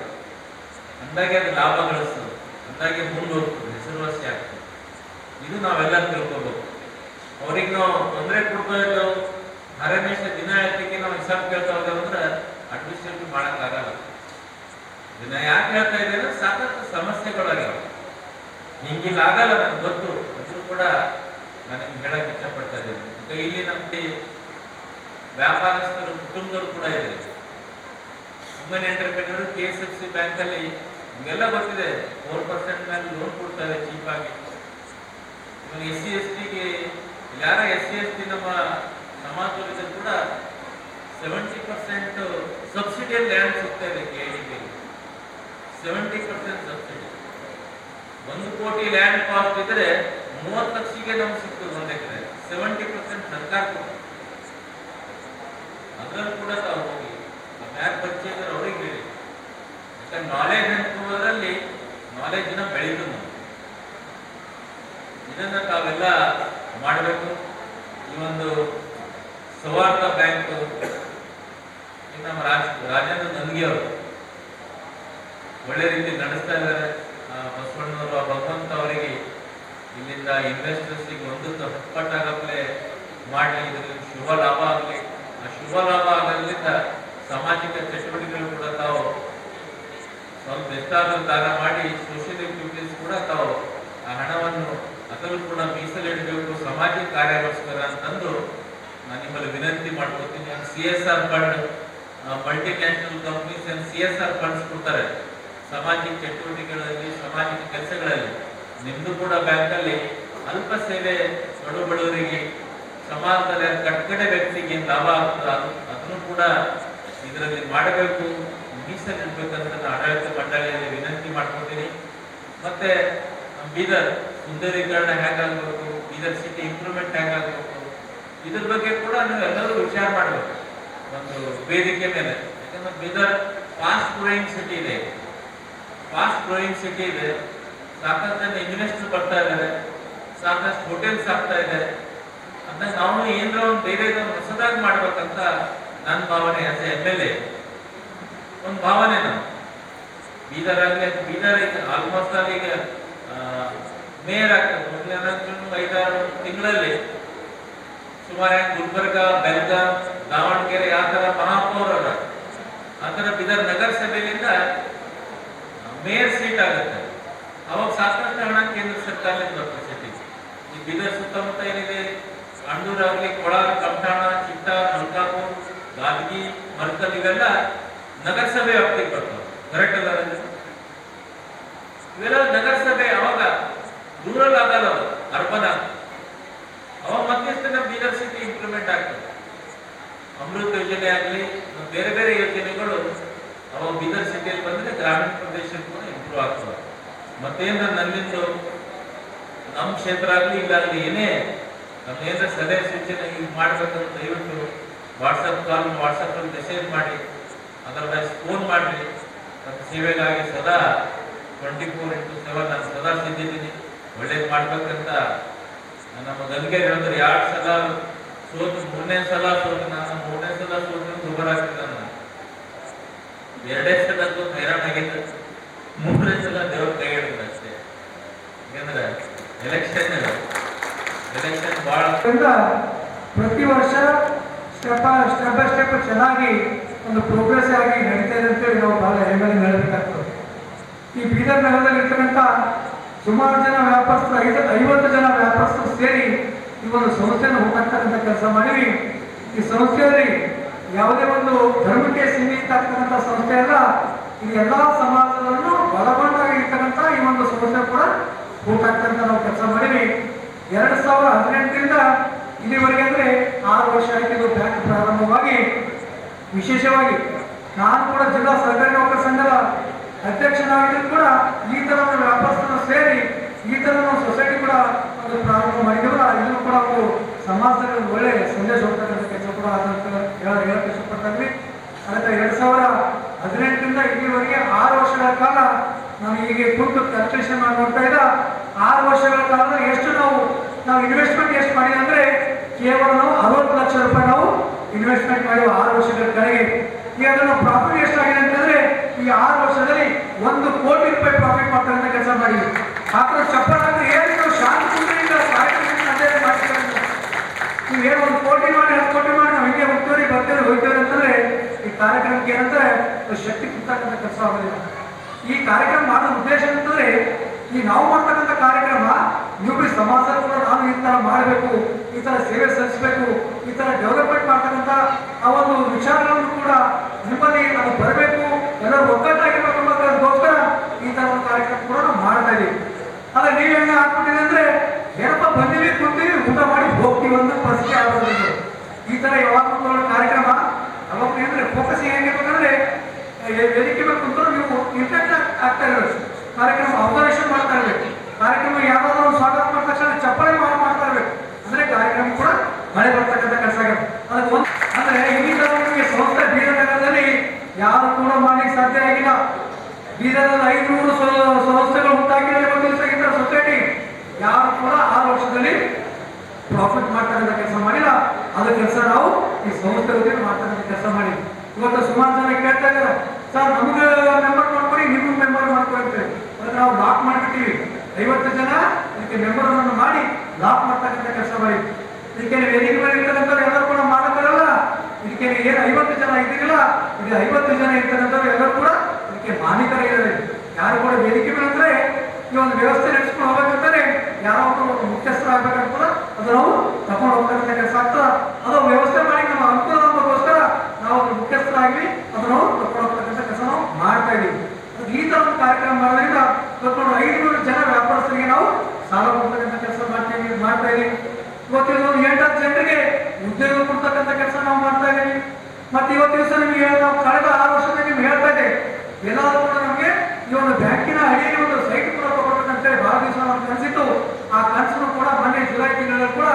Speaker 3: ಅಂದಾಗೆ ಅದು ಲಾಭ ಗಳಿಸ್ತದೆ. ಅಂದಾಗೆ ಮುಂದುವರ್ತದೆ ಹೆಸರುವಾಸಿ ಆಗ್ತದೆ. ಇದು ನಾವೆಲ್ಲ ತಿಳ್ಕೊಬೇಕು. ಅವ್ರಿಗೆ ನಾವು ತೊಂದರೆ ಇದ್ದೇವೆ ಹರಮೇಶ ದಿನ ಹೇಳ್ತಿಗೆ ನಾವು ಹಿಸಾಬ್ ಕೇಳ್ತಾ ಹೋದೇವು ಅಂದ್ರೆ ಅಡ್ಮಿನಿಸ್ಟ್ರೇಷನ್ ಮಾಡೋಕ್ಕಾಗಲ್ಲ ದಿನ ಯಾಕೆ ಹೇಳ್ತಾ ಇದ್ದೇನೆ, ಸಾಕಷ್ಟು ಸಮಸ್ಯೆಗಳಾಗಿವೆ. ಹಿಂಗಿಲ್ಲ ಆಗಲ್ಲ ನನಗೆ ಗೊತ್ತು. ಅದ್ರೂ ಕೂಡ ನನಗೆ ಹೇಳಕ್ ಇಷ್ಟಪಡ್ತಾ ಇದ್ದೇನೆ. ಇಲ್ಲಿ ನಮ್ಗೆ ವ್ಯಾಪಾರಸ್ಥರು, ಕುಟುಂಬದವರು ಕೂಡ ಇದೆ women entrepreneur K S F C ಬ್ಯಾಂಕಲ್ಲಿ ಎಲ್ಲ ಬರ್ತಿದೆ. ಫೋರ್ ಪರ್ಸೆಂಟ್ ಮೇಲೆ ಲೋನ್ ಕೊಡ್ತಾರೆ ಚೀಪಾಗಿ ಎಸ್ ಸಿ ಎಸ್ ಟಿಗೆ ಯಾರ ಎಸ್ ಸಿ ಎಸ್ ಟಿ ನಮ್ಮ ಸಮಾಜದಲ್ಲಿ ಕೂಡ ಸೆವೆಂಟಿ ಪರ್ಸೆಂಟ್ ಸಬ್ಸಿಡಿ ಲ್ಯಾಂಡ್ ಸಿಗ್ತಾ ಇದೆ K D seventy percent subsidy ಒಂದು ಕೋಟಿ ಲ್ಯಾಂಡ್ ಕಾಸ್ಟ್ ಇದ್ರೆ ಮೂವತ್ತು ಲಕ್ಷಿಗೆ ನಮ್ಗೆ ಸಿಗ್ತದೆ ಒಂದೇ ಕಡೆ ಸೆವೆಂಟಿ ಪರ್ಸೆಂಟ್ ಸರ್ಕಾರ ಕೊಡ್ತದೆ. ಅದ್ರಲ್ಲಿ ಕೂಡ ತಾವು ಹೋಗಿ, ಆ ಪರಿಚಯ ಅಂದ್ರೆ ಅವ್ರಿಗೆ ಹೇಳಿ. ಯಾಕಂದ್ರೆ ನಾಲೆಜ್ ಅಂತುವುದರಲ್ಲಿ ನಾಲೆಜ್ನ ಬೆಳೀತು ನಾವು. ಇದನ್ನ ತಾವೆಲ್ಲ ಮಾಡಬೇಕು. ಈ ಒಂದು ಸೌಹಾರ್ದ ಬ್ಯಾಂಕ್ ನಮ್ಮ ರಾಜ, ರಾಜೇಂದ್ರ ಅವರು. ಒಳ್ಳೆ ರೀತಿ ನಡೆಸ್ತಾ ಇದ್ದಾರೆ. ಆ ಭಗವಂತ ಅವರಿಗೆ ಇಲ್ಲಿಂದ ಇನ್ವೆಸ್ಟರ್ಸಿಗೆ ಒಂದು ಹಟ್ಪಟ್ಟಾಗಪ್ಲೆ ಮಾಡಲಿ, ಇದರಲ್ಲಿ ಶುಭ ಲಾಭ ಆಗಲಿ. ಆ ಶುಭ ಲಾಭ ಆಗೋದ್ರಿಂದ ಸಾಮಾಜಿಕ ಚಟುವಟಿಕೆಗಳು ಕೂಡ ತಾವು ಸ್ವಲ್ಪ ಎಷ್ಟಾದ್ರೂ ದಾನ ಮಾಡಿ ಸೋಷಿಯಲ್ ಆಕ್ಟಿವಿಟೀಸ್ ಕೂಡ ತಾವು ಆ ಹಣವನ್ನು ಅದನ್ನು ಕೂಡ ಮೀಸಲಿಡಬೇಕು, ಸಮಾಜ ಕಾರ್ಯಗೋಸ್ಕರ ಅಂತಂದು ನಾನು ನಿಮ್ಮಲ್ಲಿ ವಿನಂತಿ ಮಾಡ್ಕೊತೀನಿ. C S R fund multi national companies C S R funds ಕೊಡ್ತಾರೆ. ಸಾಮಾಜಿಕ ಚಟುವಟಿಕೆಗಳಲ್ಲಿ, ಸಾಮಾಜಿಕ ಕೆಲಸಗಳಲ್ಲಿ. ನಿಮ್ಮದು ಕೂಡ ಬ್ಯಾಂಕಲ್ಲಿ ಅಲ್ಪ ಸೇವೆ ಬಡ ಬಡವರಿಗೆ ಸಮಾಜದಲ್ಲಿ ಕಟ್ಕಡೆ ವ್ಯಕ್ತಿಗೆ ಲಾಭ ಆಗ್ತದೆ ಅದು- ಅದನ್ನು ಕೂಡ ಇದರಲ್ಲಿ ಮಾಡಬೇಕು ಮೀಸಲಿಡ್ಬೇಕಂತ ಆಡಳಿತ ಮಂಡಳಿಯಲ್ಲಿ ವಿನಂತಿ ಮಾಡ್ಕೊತೀನಿ. ಮತ್ತೆ ಬೀದರ್ ಸುಂದರೀಕರಣ ಹೇಗಾಗಬೇಕು, ಬೀದರ್ ಸಿಟಿ ಇಂಪ್ರೂವ್ಮೆಂಟ್ ಹೇಗಾಗಬೇಕು, ಇದ್ರ ಬಗ್ಗೆ ಕೂಡ ನೀವು ಎಲ್ಲರೂ ವಿಚಾರ ಮಾಡಬೇಕು. ಒಂದು ವೇದಿಕೆ ಮೇಲೆ. ಯಾಕಂದ್ರೆ ಬೀದರ್ ಫಾಸ್ಟ್ ಗ್ರೋಯಿಂಗ್ ಸಿಟಿ ಇದೆ. ಫಾಸ್ಟ್ ಗ್ರೋಯಿಂಗ್ ಸಿಟಿ ಇದೆ. ಸಾಕಷ್ಟು ಇನ್ವೆಸ್ಟ್ ಬರ್ತಾ ಇದ್ದಾರೆ. ಸಾಕಷ್ಟು ಹೋಟೆಲ್ಸ್ ಆಗ್ತಾ ಇದೆ. ಅಂತ ನಾವು ಏನರ ಒಂದು ಬೇರೆ ಒಂದು ಹೊಸದಾಗಿ ಮಾಡ್ಬೇಕಂತ ನನ್ನ ಭಾವನೆ ಆಸ್ ಎಂ ಎಲ್ ಎ ಒಂದು ಭಾವನೆ ನಾವು ಆಗಲಿ ಬೀದರ್ ಈಗ ಆಲ್ಮೋಸ್ಟ್ ಆಗಿ ಈಗ ಮೇಯರ್ ಆಗ್ತದೆ. ಐದಾರು ತಿಂಗಳಲ್ಲಿ ಸುಮಾರು ಗುಲ್ಬರ್ಗ, ಬೆಲ್ಗಾಂ, ದಾವಣಗೆರೆ ಆ ಥರ ಮಹಾಪೌರರ ಆ ಥರ ಬೀದರ್ ನಗರಸಭೆಯಿಂದ ಮೇಯರ್ ಸೀಟ್ ಆಗುತ್ತೆ. ಅವಾಗ ಸಾಕಷ್ಟು ಹಣ ಕೇಂದ್ರ ಸರ್ಕಾರದಿಂದ ಬರ್ತದೆ ಈ ಬೀದರ್ ಸುತ್ತಮುತ್ತ ಏನಿದೆ? ಆಗಲಿ ಕೊಳಾರ ಕಮಠಾಣ ಚಿಟ್ಟ ಮಲ್ಕಾಪುರ್ ಗಾದಗಿ ಮರ್ಕಲ್ ಇವೆಲ್ಲ ನಗರಸಭೆ ವ್ಯಾಪ್ತಿಗೆ ಬರ್ತವೆ. ಕರೆಕ್ಟ್ ಅಲ್ಲ ಇವೆಲ್ಲ ನಗರಸಭೆ ಅವಾಗ ರೂರಲ್ ಆಗಲ್ಲ ಅರ್ಬನ್. ಆಗ್ತದೆ ಅವಾಗ ಮಧ್ಯಸ್ಥ ನಮ್ಮ ಬೀದರ್ ಸಿಟಿ ಇಂಪ್ಲಿಮೆಂಟ್ ಆಗ್ತದೆ. ಅಮೃತ ಯೋಜನೆ ಆಗಲಿ ಬೇರೆ ಬೇರೆ ಯೋಜನೆಗಳು ಅವಾಗ ಬೀದರ್ ಸಿಟಿಯಲ್ಲಿ ಬಂದ್ರೆ ಗ್ರಾಮೀಣ ಪ್ರದೇಶಕ್ಕೆ ಕೂಡ ಇಂಪ್ರೂವ್ ಆಗ್ತದೆ ಮತ್ತೇನ ನನ್ನಿಂದ ನಮ್ಮ ಕ್ಷೇತ್ರ ಆಗಲಿ, ಇಲ್ಲ ಏನೇ ನಮ್ಮೇನ ಸಲಹೆ ಸೂಚನೆ ಈಗ ಮಾಡ್ಬೇಕಂತ ದಯವಿಟ್ಟು ವಾಟ್ಸಪ್ ಕಾಲ್ ವಾಟ್ಸಪ್ ಅಲ್ಲಿ ಮೆಸೇಜ್ ಮಾಡಿ ಅದರ್ವೈಸ್ ಫೋನ್ ಮಾಡಿ ನನ್ನ ಸೇವೆಗಾಗಿ ಸದಾ ಟ್ವೆಂಟಿ ಫೋರ್ ಇಂಟು ಸೆವೆನ್ ನಾನು ಸದಾ ಸಿದ್ಧಿದ್ದೀನಿ ಒಳ್ಳೇದು ಮಾಡ್ಬೇಕಂತ ನಮ್ಮ ಗಂಗೆ ಹೇಳಿದ್ರೆ, ಎರಡು ಸಲ ಸೋತು, ಮೂರನೇ ಸಲ ಸೋತು, ನಾನು ಮೂರನೇ ಸಲ ಸೋತು ದುಬಾರ ಆಗ್ತಿದ್ದ ಎರಡೇ ಸಲ ಹೈರಾಣ ಆಗಿದ್ದ. ಮೂರನೇ ಸಲ ದೇವ್ರ ಕೈ ಹಿಡಿದ್ರೆ ಅಷ್ಟೇ ಯಾಕಂದ್ರೆ ಎಲೆಕ್ಷನ್
Speaker 4: ಪ್ರತಿ ವರ್ಷ ಸ್ಟೆಪ್ ಸ್ಟೆಪ್ ಬೈ ಸ್ಟೆಪ್ ಚೆನ್ನಾಗಿ ಒಂದು ಪ್ರೋಗ್ರೆಸ್ ಆಗಿ ನಡೀತಾ ಇದೆ ಅಂತೇಳಿ ನಾವು ಬಹಳ ಹೆಮ್ಮೆಯಿಂದ ಹೇಳಬೇಕಾಗ್ತದೆ. ಈ ಬೀದರ್ ನಗರದಲ್ಲಿ ಇರ್ತಕ್ಕಂಥ ಸುಮಾರು ಜನ ವ್ಯಾಪಾರಸ್ಥರು, ಐದು ಐವತ್ತು ಜನ ವ್ಯಾಪಾರಸ್ಥರು ಸೇರಿ ಈ ಒಂದು ಸಂಸ್ಥೆಯನ್ನು ಹೋಗ್ತಕ್ಕಂಥ ಕೆಲಸ ಮಾಡಿವಿ ಈ ಸಂಸ್ಥೆಯಲ್ಲಿ ಯಾವುದೇ ಒಂದು ಧರ್ಮಕ್ಕೆ ಸೀಮಿತ ಆಗ್ತಕ್ಕಂಥ ಸಂಸ್ಥೆ ಅಲ್ಲ ಇದು ಎಲ್ಲ ಸಮಾಜವನ್ನು ಬಲಗೊಂಡಾಗಿ ಇರ್ತಕ್ಕಂಥ ಈ ಒಂದು ಸಂಸ್ಥೆ ಕೂಡ ಹೋಗ್ತಕ್ಕಂಥ ನಾವು ಕೆಲಸ ಮಾಡಿವಿ ಎರಡು ಸಾವಿರ ಹದಿನೆಂಟರಿಂದ ಇಲ್ಲಿವರೆಗೆ ಅಂದ್ರೆ ಆರು ವರ್ಷ ಆಯ್ತು ಇದು ಬ್ಯಾಂಕ್ ಪ್ರಾರಂಭವಾಗಿ. ವಿಶೇಷವಾಗಿ ನಾನು ಕೂಡ ಜಿಲ್ಲಾ ಸರ್ಕಾರಿ ನೌಕರ ಸಂಘದ ಅಧ್ಯಕ್ಷನಾಗಿದ್ದು ಕೂಡ ಈ ತರ ಒಂದು ವ್ಯಾಪಾರಸ್ಥರು ಸೇರಿ ಈ ತರ ಒಂದು ಸೊಸೈಟಿ ಕೂಡ ಒಂದು ಪ್ರಾರಂಭ ಮಾಡಿದ್ರು ಇದನ್ನು ಕೂಡ ಒಂದು ಸಮಾಜದಲ್ಲಿ ಒಂದು ಒಳ್ಳೆ ಸಂದೇಶ ಹೋಗ್ತಕ್ಕಂಥ ಕೆಲಸ ಕೂಡ ಹೇಳಕ್ಕೆ ಇಷ್ಟಪಡ್ತೀವಿ ಅದಕ್ಕೆ ಎರಡ್ ಸಾವಿರ ಹದಿನೆಂಟರಿಂದ ಇಲ್ಲಿವರೆಗೆ ಆರು ವರ್ಷಗಳ ಕಾಲ ನಾನು ಹೀಗೆ ಕುಂತು ಕ್ಯಾಲ್ಕುಲೇಷನ್ ಮಾಡಿ ನೋಡ್ತಾ ಇದ್ದ. ಆರು ವರ್ಷಗಳ ಕಾಲ ಎಷ್ಟು ನಾವು ನಾವು ಇನ್ವೆಸ್ಟ್ಮೆಂಟ್ ಎಷ್ಟು ಮಾಡಿ ಅಂದ್ರೆ ಕೇವಲ ನಾವು ಅರವತ್ತು ಲಕ್ಷ ರೂಪಾಯಿ ನಾವು ಇನ್ವೆಸ್ಟ್ಮೆಂಟ್ ಮಾಡಿ ಆರು ವರ್ಷಗಳ ಕೆಳಗೆ ಈಗ ಅದನ್ನು ಪ್ರಾಫಿಟ್ ಎಷ್ಟಾಗಿದೆ ಅಂತಂದ್ರೆ ಈ ಆರು ವರ್ಷದಲ್ಲಿ ಒಂದು ಕೋಟಿ ರೂಪಾಯಿ ಪ್ರಾಫಿಟ್ ಮಾಡ್ತಾರೆ ಕೆಲಸ ಮಾಡಿದ್ವಿ. ಮಾತ್ರ ಅಂದ್ರೆ ಏನು ನಾವು ಶಾಂತಿಯಿಂದ ಒಂದು ಕೋಟಿ ಮಾಡಿ, ಹತ್ತು ಕೋಟಿ ಮಾಡಿ, ನಾವು ಹಿಂಗೆ ಹೋಗ್ತೇವೆ ಬರ್ತೇವೆ, ಹೋಗ್ತೇವೆ ಅಂತಂದ್ರೆ ಈ ಕಾರ್ಯಕ್ರಮಕ್ಕೆ ಏನಂದ್ರೆ ಶಕ್ತಿ ಕುಂತಕ್ಕಂಥ ಕೆಲಸ ಆಗೋದಿಲ್ಲ. ಈ ಕಾರ್ಯಕ್ರಮ ಮಾಡೋ ಉದ್ದೇಶ ಅಂತಂದ್ರೆ ಈ ನಾವು ಮಾಡ್ತಕ್ಕಂಥ ಕಾರ್ಯಕ್ರಮ ನೀವು ಸಮಾಜ ಕೂಡ ನಾನು ಈ ತರ ಮಾಡಬೇಕು, ಈ ತರ ಸೇವೆ ಸಲ್ಲಿಸಬೇಕು, ಈ ತರ ಡೆವಲಪ್ಮೆಂಟ್ ಮಾಡ್ತಕ್ಕಂಥ ಆ ಒಂದು ವಿಚಾರಗಳನ್ನು ಕೂಡ ನಿಮ್ಮಲ್ಲಿ ನಾವು ಬರಬೇಕು, ಎಲ್ಲರೂ ಒಗ್ಗಟ್ಟಾಗಿರ್ಬೇಕು ಅನ್ನೋದಕ್ಕೋಸ್ಕರ ಈ ತರ ಒಂದು ಕಾರ್ಯಕ್ರಮ ಕೂಡ ನಾವು ಮಾಡ್ತಾ ಇದೀವಿ. ಅಲ್ಲ ನೀವು ಹೆಂಗೆ ಹಾಕ್ಬಿಟ್ಟಿದೆ ಅಂದ್ರೆ, ಏನಪ್ಪ ಬಂದಿವಿ, ಕುಂತೀವಿ, ಊಟ ಮಾಡಿ ಹೋಗ್ತೀವಿ ಅಂತ ಪರಿಸ್ಥಿತಿ ಆಗೋದಿಲ್ಲ ಈ ತರ ಯಾವಾಗ ಕಾರ್ಯಕ್ರಮ ಅವಾಗ ಏನಂದ್ರೆ ಫೋಕಸ್ ಏನಿರ್ಬೇಕಂದ್ರೆ ವೇದಿಕೆ ಬೇಕು ಅಂತ ನೀವು ಇಂಟ್ರೆಕ್ಟ್ ಆಗ್ತಾ ಇರೋದು. ಕಾರ್ಯಕ್ರಮ ಆಪರೇಷನ್ ಮಾಡ್ತಾ ಇರ್ಬೇಕು ಕಾರ್ಯಕ್ರಮ ಒಂದು ಸ್ವಾಗತ ಮಾಡಿದ ತಕ್ಷಣ ಚಪ್ಪಳೆ ಮಾಡಿ ಮಾಡ್ತಾ ಇರಬೇಕು ಅಂದ್ರೆ ಕಾರ್ಯಕ್ರಮ ಕೂಡ ಮಳೆ ಬರ್ತಕ್ಕಂಥ ಕೆಲಸ ಆಗುತ್ತೆ ಅದಕ್ಕೆ ಒಂದು ಅಂದ್ರೆ ಈ ಸಂಸ್ಥೆ ಬೀದರ್ ಯಾರು ಕೂಡ ಮಾಡ್ಲಿಕ್ಕೆ ಸಾಧ್ಯ ಆಗಿಲ್ಲ. ಬೀದರ್ನಲ್ಲಿ ಐದುನೂರು ಸಂಸ್ಥೆಗಳು ಉಂಟಾಗಿದೆ ಸೊಸೈಟಿ ಯಾರು ಕೂಡ ಆರು ವರ್ಷದಲ್ಲಿ ಪ್ರಾಫಿಟ್ ಮಾಡ್ತಕ್ಕಂಥ ಕೆಲಸ ಮಾಡಿಲ್ಲ. ಅದಕ್ಕೆ ಕೆಲಸ ನಾವು ಈ ಸಂಸ್ಥೆ ಮಾಡ್ತಕ್ಕಂಥ ಕೆಲಸ ಮಾಡಿ ಇವತ್ತು ಸುಮಾರು ಜನ ಕೇಳ್ತಾ ಇದ್ದಾರೆ. ಸರ್, ನಮಗೆ ಮೆಂಬರ್ ಮಾಡ್ಕೊಡಿ ನಿಮ್ಗೆ ಮೆಂಬರ್ ಮಾಡ್ಕೊಳ್ತೇವೆ ಅಂದ್ರೆ ನಾವು ಲಾಕ್ ಮಾಡ್ಬಿಟ್ಟಿವಿ. ಐವತ್ತು ಜನ ಇದಕ್ಕೆ ಮೆಂಬರ್ ಅನ್ನು ಮಾಡಿ ಲಾಕ್ ಮಾಡ್ತಕ್ಕಂಥ ಕೆಲಸ ಮಾಡಿ. ಇದಕ್ಕೆ ವೇದಿಕೆ ಮೇಲೆ ಇರ್ತಕ್ಕಂಥವ್ರು ಎಲ್ಲರೂ ಕೂಡ ಮಾಡಕ್ಕಾಗಲ್ಲ. ಇದಕ್ಕೆ ಏನು ಐವತ್ತು ಜನ ಇದ್ದೀರಲ್ಲ ಇದು ಐವತ್ತು ಜನ ಇರ್ತಕ್ಕಂಥವ್ರು ಎಲ್ಲರೂ ಕೂಡ ಇದಕ್ಕೆ ಮಾಲೀಕರಾಗಿದ್ದಾರೆ ಯಾರು ಕೂಡ ವೇದಿಕೆ ಮೇಲೆ ಈ ಒಂದು ವ್ಯವಸ್ಥೆ ನಡೆಸ್ಕೊಂಡು ಹೋಗ್ಬೇಕಂತಾರೆ ಯಾರೋ ಒಬ್ರು ಮುಖ್ಯಸ್ಥರಾಗಬೇಕಂತ ಅದು ನಾವು ತಗೊಂಡು ಹೋಗ್ತಕ್ಕಂಥ ಕೆಲಸ ಆಗ್ತದ. ಅದು ವ್ಯವಸ್ಥೆ ಮಾಡಿ, ನಮ್ಮ ಅನುಕೂಲಕ್ಕೋಸ್ಕರ ನಾವು ಮುಖ್ಯಸ್ಥರಾಗಿ ಅದನ್ನು ನಾವು ತಗೊಂಡು ನಾವು ಮಾಡ್ತಾ ಇದೀವಿ ಈ ತರ ಒಂದು ಕಾರ್ಯಕ್ರಮ ಮಾಡೋದ್ರಿಂದ ಕರ್ಕೊಂಡು ಐದುನೂರು ಜನ ವ್ಯಾಪಾರಸ್ಥರಿಗೆ ನಾವು ಸಾಲ ಕೊಡ್ತಕ್ಕಂಥ ಕೆಲಸ ಮಾಡ್ತೀವಿ ಮಾಡ್ತಾ ಇದೀವಿ ಇವತ್ತಿನ ಒಂದು ಎಂಟತ್ತು ಜನರಿಗೆ ಉದ್ಯೋಗ ಕೊಡ್ತಕ್ಕಂಥ ಕೆಲಸ ನಾವು ಮಾಡ್ತಾ ಇದೀವಿ ಮತ್ತೆ ಇವತ್ತು ದಿವಸ ನಿಮಗೆ ನಾವು ಕಳೆದ ಆರು ವರ್ಷದಲ್ಲಿ ನಿಮ್ಗೆ ಹೇಳ್ತಾ ಇದ್ದೆ ಎಲ್ಲಾದ್ರೂ ಕೂಡ ನಮಗೆ ಈ ಒಂದು ಬ್ಯಾಂಕಿನ ಅಡಿಯಲ್ಲಿ ಒಂದು ಸೈಟ್ ಕೂಡ ತಗೊಳ್ಬೇಕಂತೇಳಿ ಬಹಳ ದಿವಸ ನಮ್ಗೆ ಕನಸಿತ್ತು ಆ ಕನಸನ್ನು ಕೂಡ ಮೊನ್ನೆ ಜುಲೈ ತಿಂಗಳಲ್ಲಿ ಕೂಡ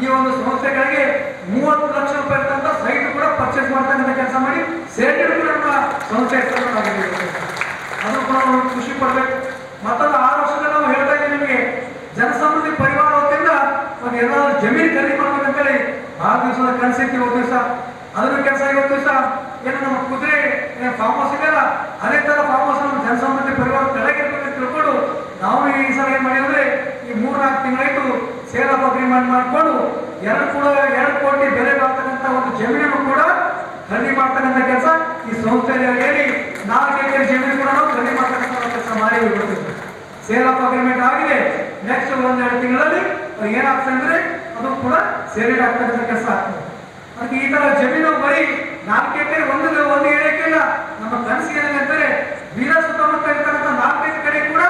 Speaker 4: ಈ ಒಂದು ಸಂಸ್ಥೆಗಳಿಗೆ ಮೂವತ್ತು ಲಕ್ಷ ರೂಪಾಯಿ ಇರ್ತಂತ ಸೈಟ್ ಕೂಡ ಪರ್ಚೇಸ್ ಮಾಡ್ತಕ್ಕಂಥ ಕೆಲಸ ಮಾಡಿ ಸೇರ್ಡ್ ಕೂಡ ನಮ್ಮ ಸಂಸ್ಥೆ ಅದು ಕೂಡ ಖುಷಿ ಪಡ್ಬೇಕು. ಮತ್ತೊಂದು ಆರು ವರ್ಷದಲ್ಲಿ ನಾವು ಹೇಳ್ತಾ ಇದ್ದೀವಿ ನಿಮಗೆ ಜನಸಮೃದ್ಧಿ ಪರಿವಾರ ವತಿಯಿಂದ ಒಂದು ಏನಾದ್ರು ಜಮೀನು ಖರೀದಿ ಮಾಡ್ಬೇಕಂತೇಳಿ ಆರು ದಿವಸದ ಕನಸಿತ್ತು ಇವತ್ತು ದಿವಸ ಅದರ ಕೆಲಸ ಇವತ್ತು ದಿವಸ ಏನು ನಮ್ಮ ಕುದುರೆ ಫಾರ್ಮ್ ಹೌಸ್ ಇದೆಯಲ್ಲ, ಅದೇ ತರ ಫಾರ್ಮ್ ಹೌಸ್ ನಮ್ಮ ಜನಸಮೃದ್ಧಿ ಪರಿವಾರ ಕೆಳಗಿರ್ಬೇಕಂತ ತಿಳ್ಕೊಂಡು ನಾವು ಈ ಸಲ ಏನ್ ಮಾಡಿದ್ರೆ ಈ ಮೂರ್ನಾಲ್ಕು ತಿಂಗಳಾಯ್ತು ಸೇಲ್ ಆಫ್ ಅಗ್ರಿಮೆಂಟ್ ಮಾಡ್ಕೊಂಡು ಎರಡು ಕೂಡ, ಎರಡು ಕೋಟಿ ಬೆಲೆ ಬಾಳ್ತಕ್ಕಂಥ ಒಂದು ಜಮೀನು ಕೂಡ ಖರೀದಿ ಮಾಡ್ತಕ್ಕಂಥ ಕೆಲಸ ಈ ಸಂಸ್ಥೆಯಲ್ಲಿ ಹೇಳಿ ನಾಲ್ಕು ಎಕರೆ ಜಮೀನು ಕೂಡ ಖರೀದಿ ಮಾಡ್ತಕ್ಕಂಥ ಕೆಲಸ ಮಾಡಿ ಸೇಲ್ ಆಫ್ ಅಗ್ರಿಮೆಂಟ್ ಆಗಿದೆ. ನೆಕ್ಸ್ಟ್ ಒಂದೆರಡು ತಿಂಗಳಲ್ಲಿ ಏನಾಗ್ತದೆ ಅಂದ್ರೆ ಅದು ಕೂಡ ಸೇರಿ ಆಗ್ತಕ್ಕಂಥ ಕೆಲಸ ಆಗ್ತದೆ. ಅದಕ್ಕೆ ಈ ತರ ಜಮೀನು ಬರೀ ನಾಲ್ಕು ಎಕರೆ, ಒಂದು ಒಂದು ಏರಿಯಕ್ಕಿಲ್ಲ ನಮ್ಮ ಕನಸು ಏನಂದ್ರೆ ವೀರ ಸುತ್ತಮುತ್ತ ಇರ್ತಕ್ಕಂಥ ನಾಲ್ಕೈದು ಕಡೆ ಕೂಡ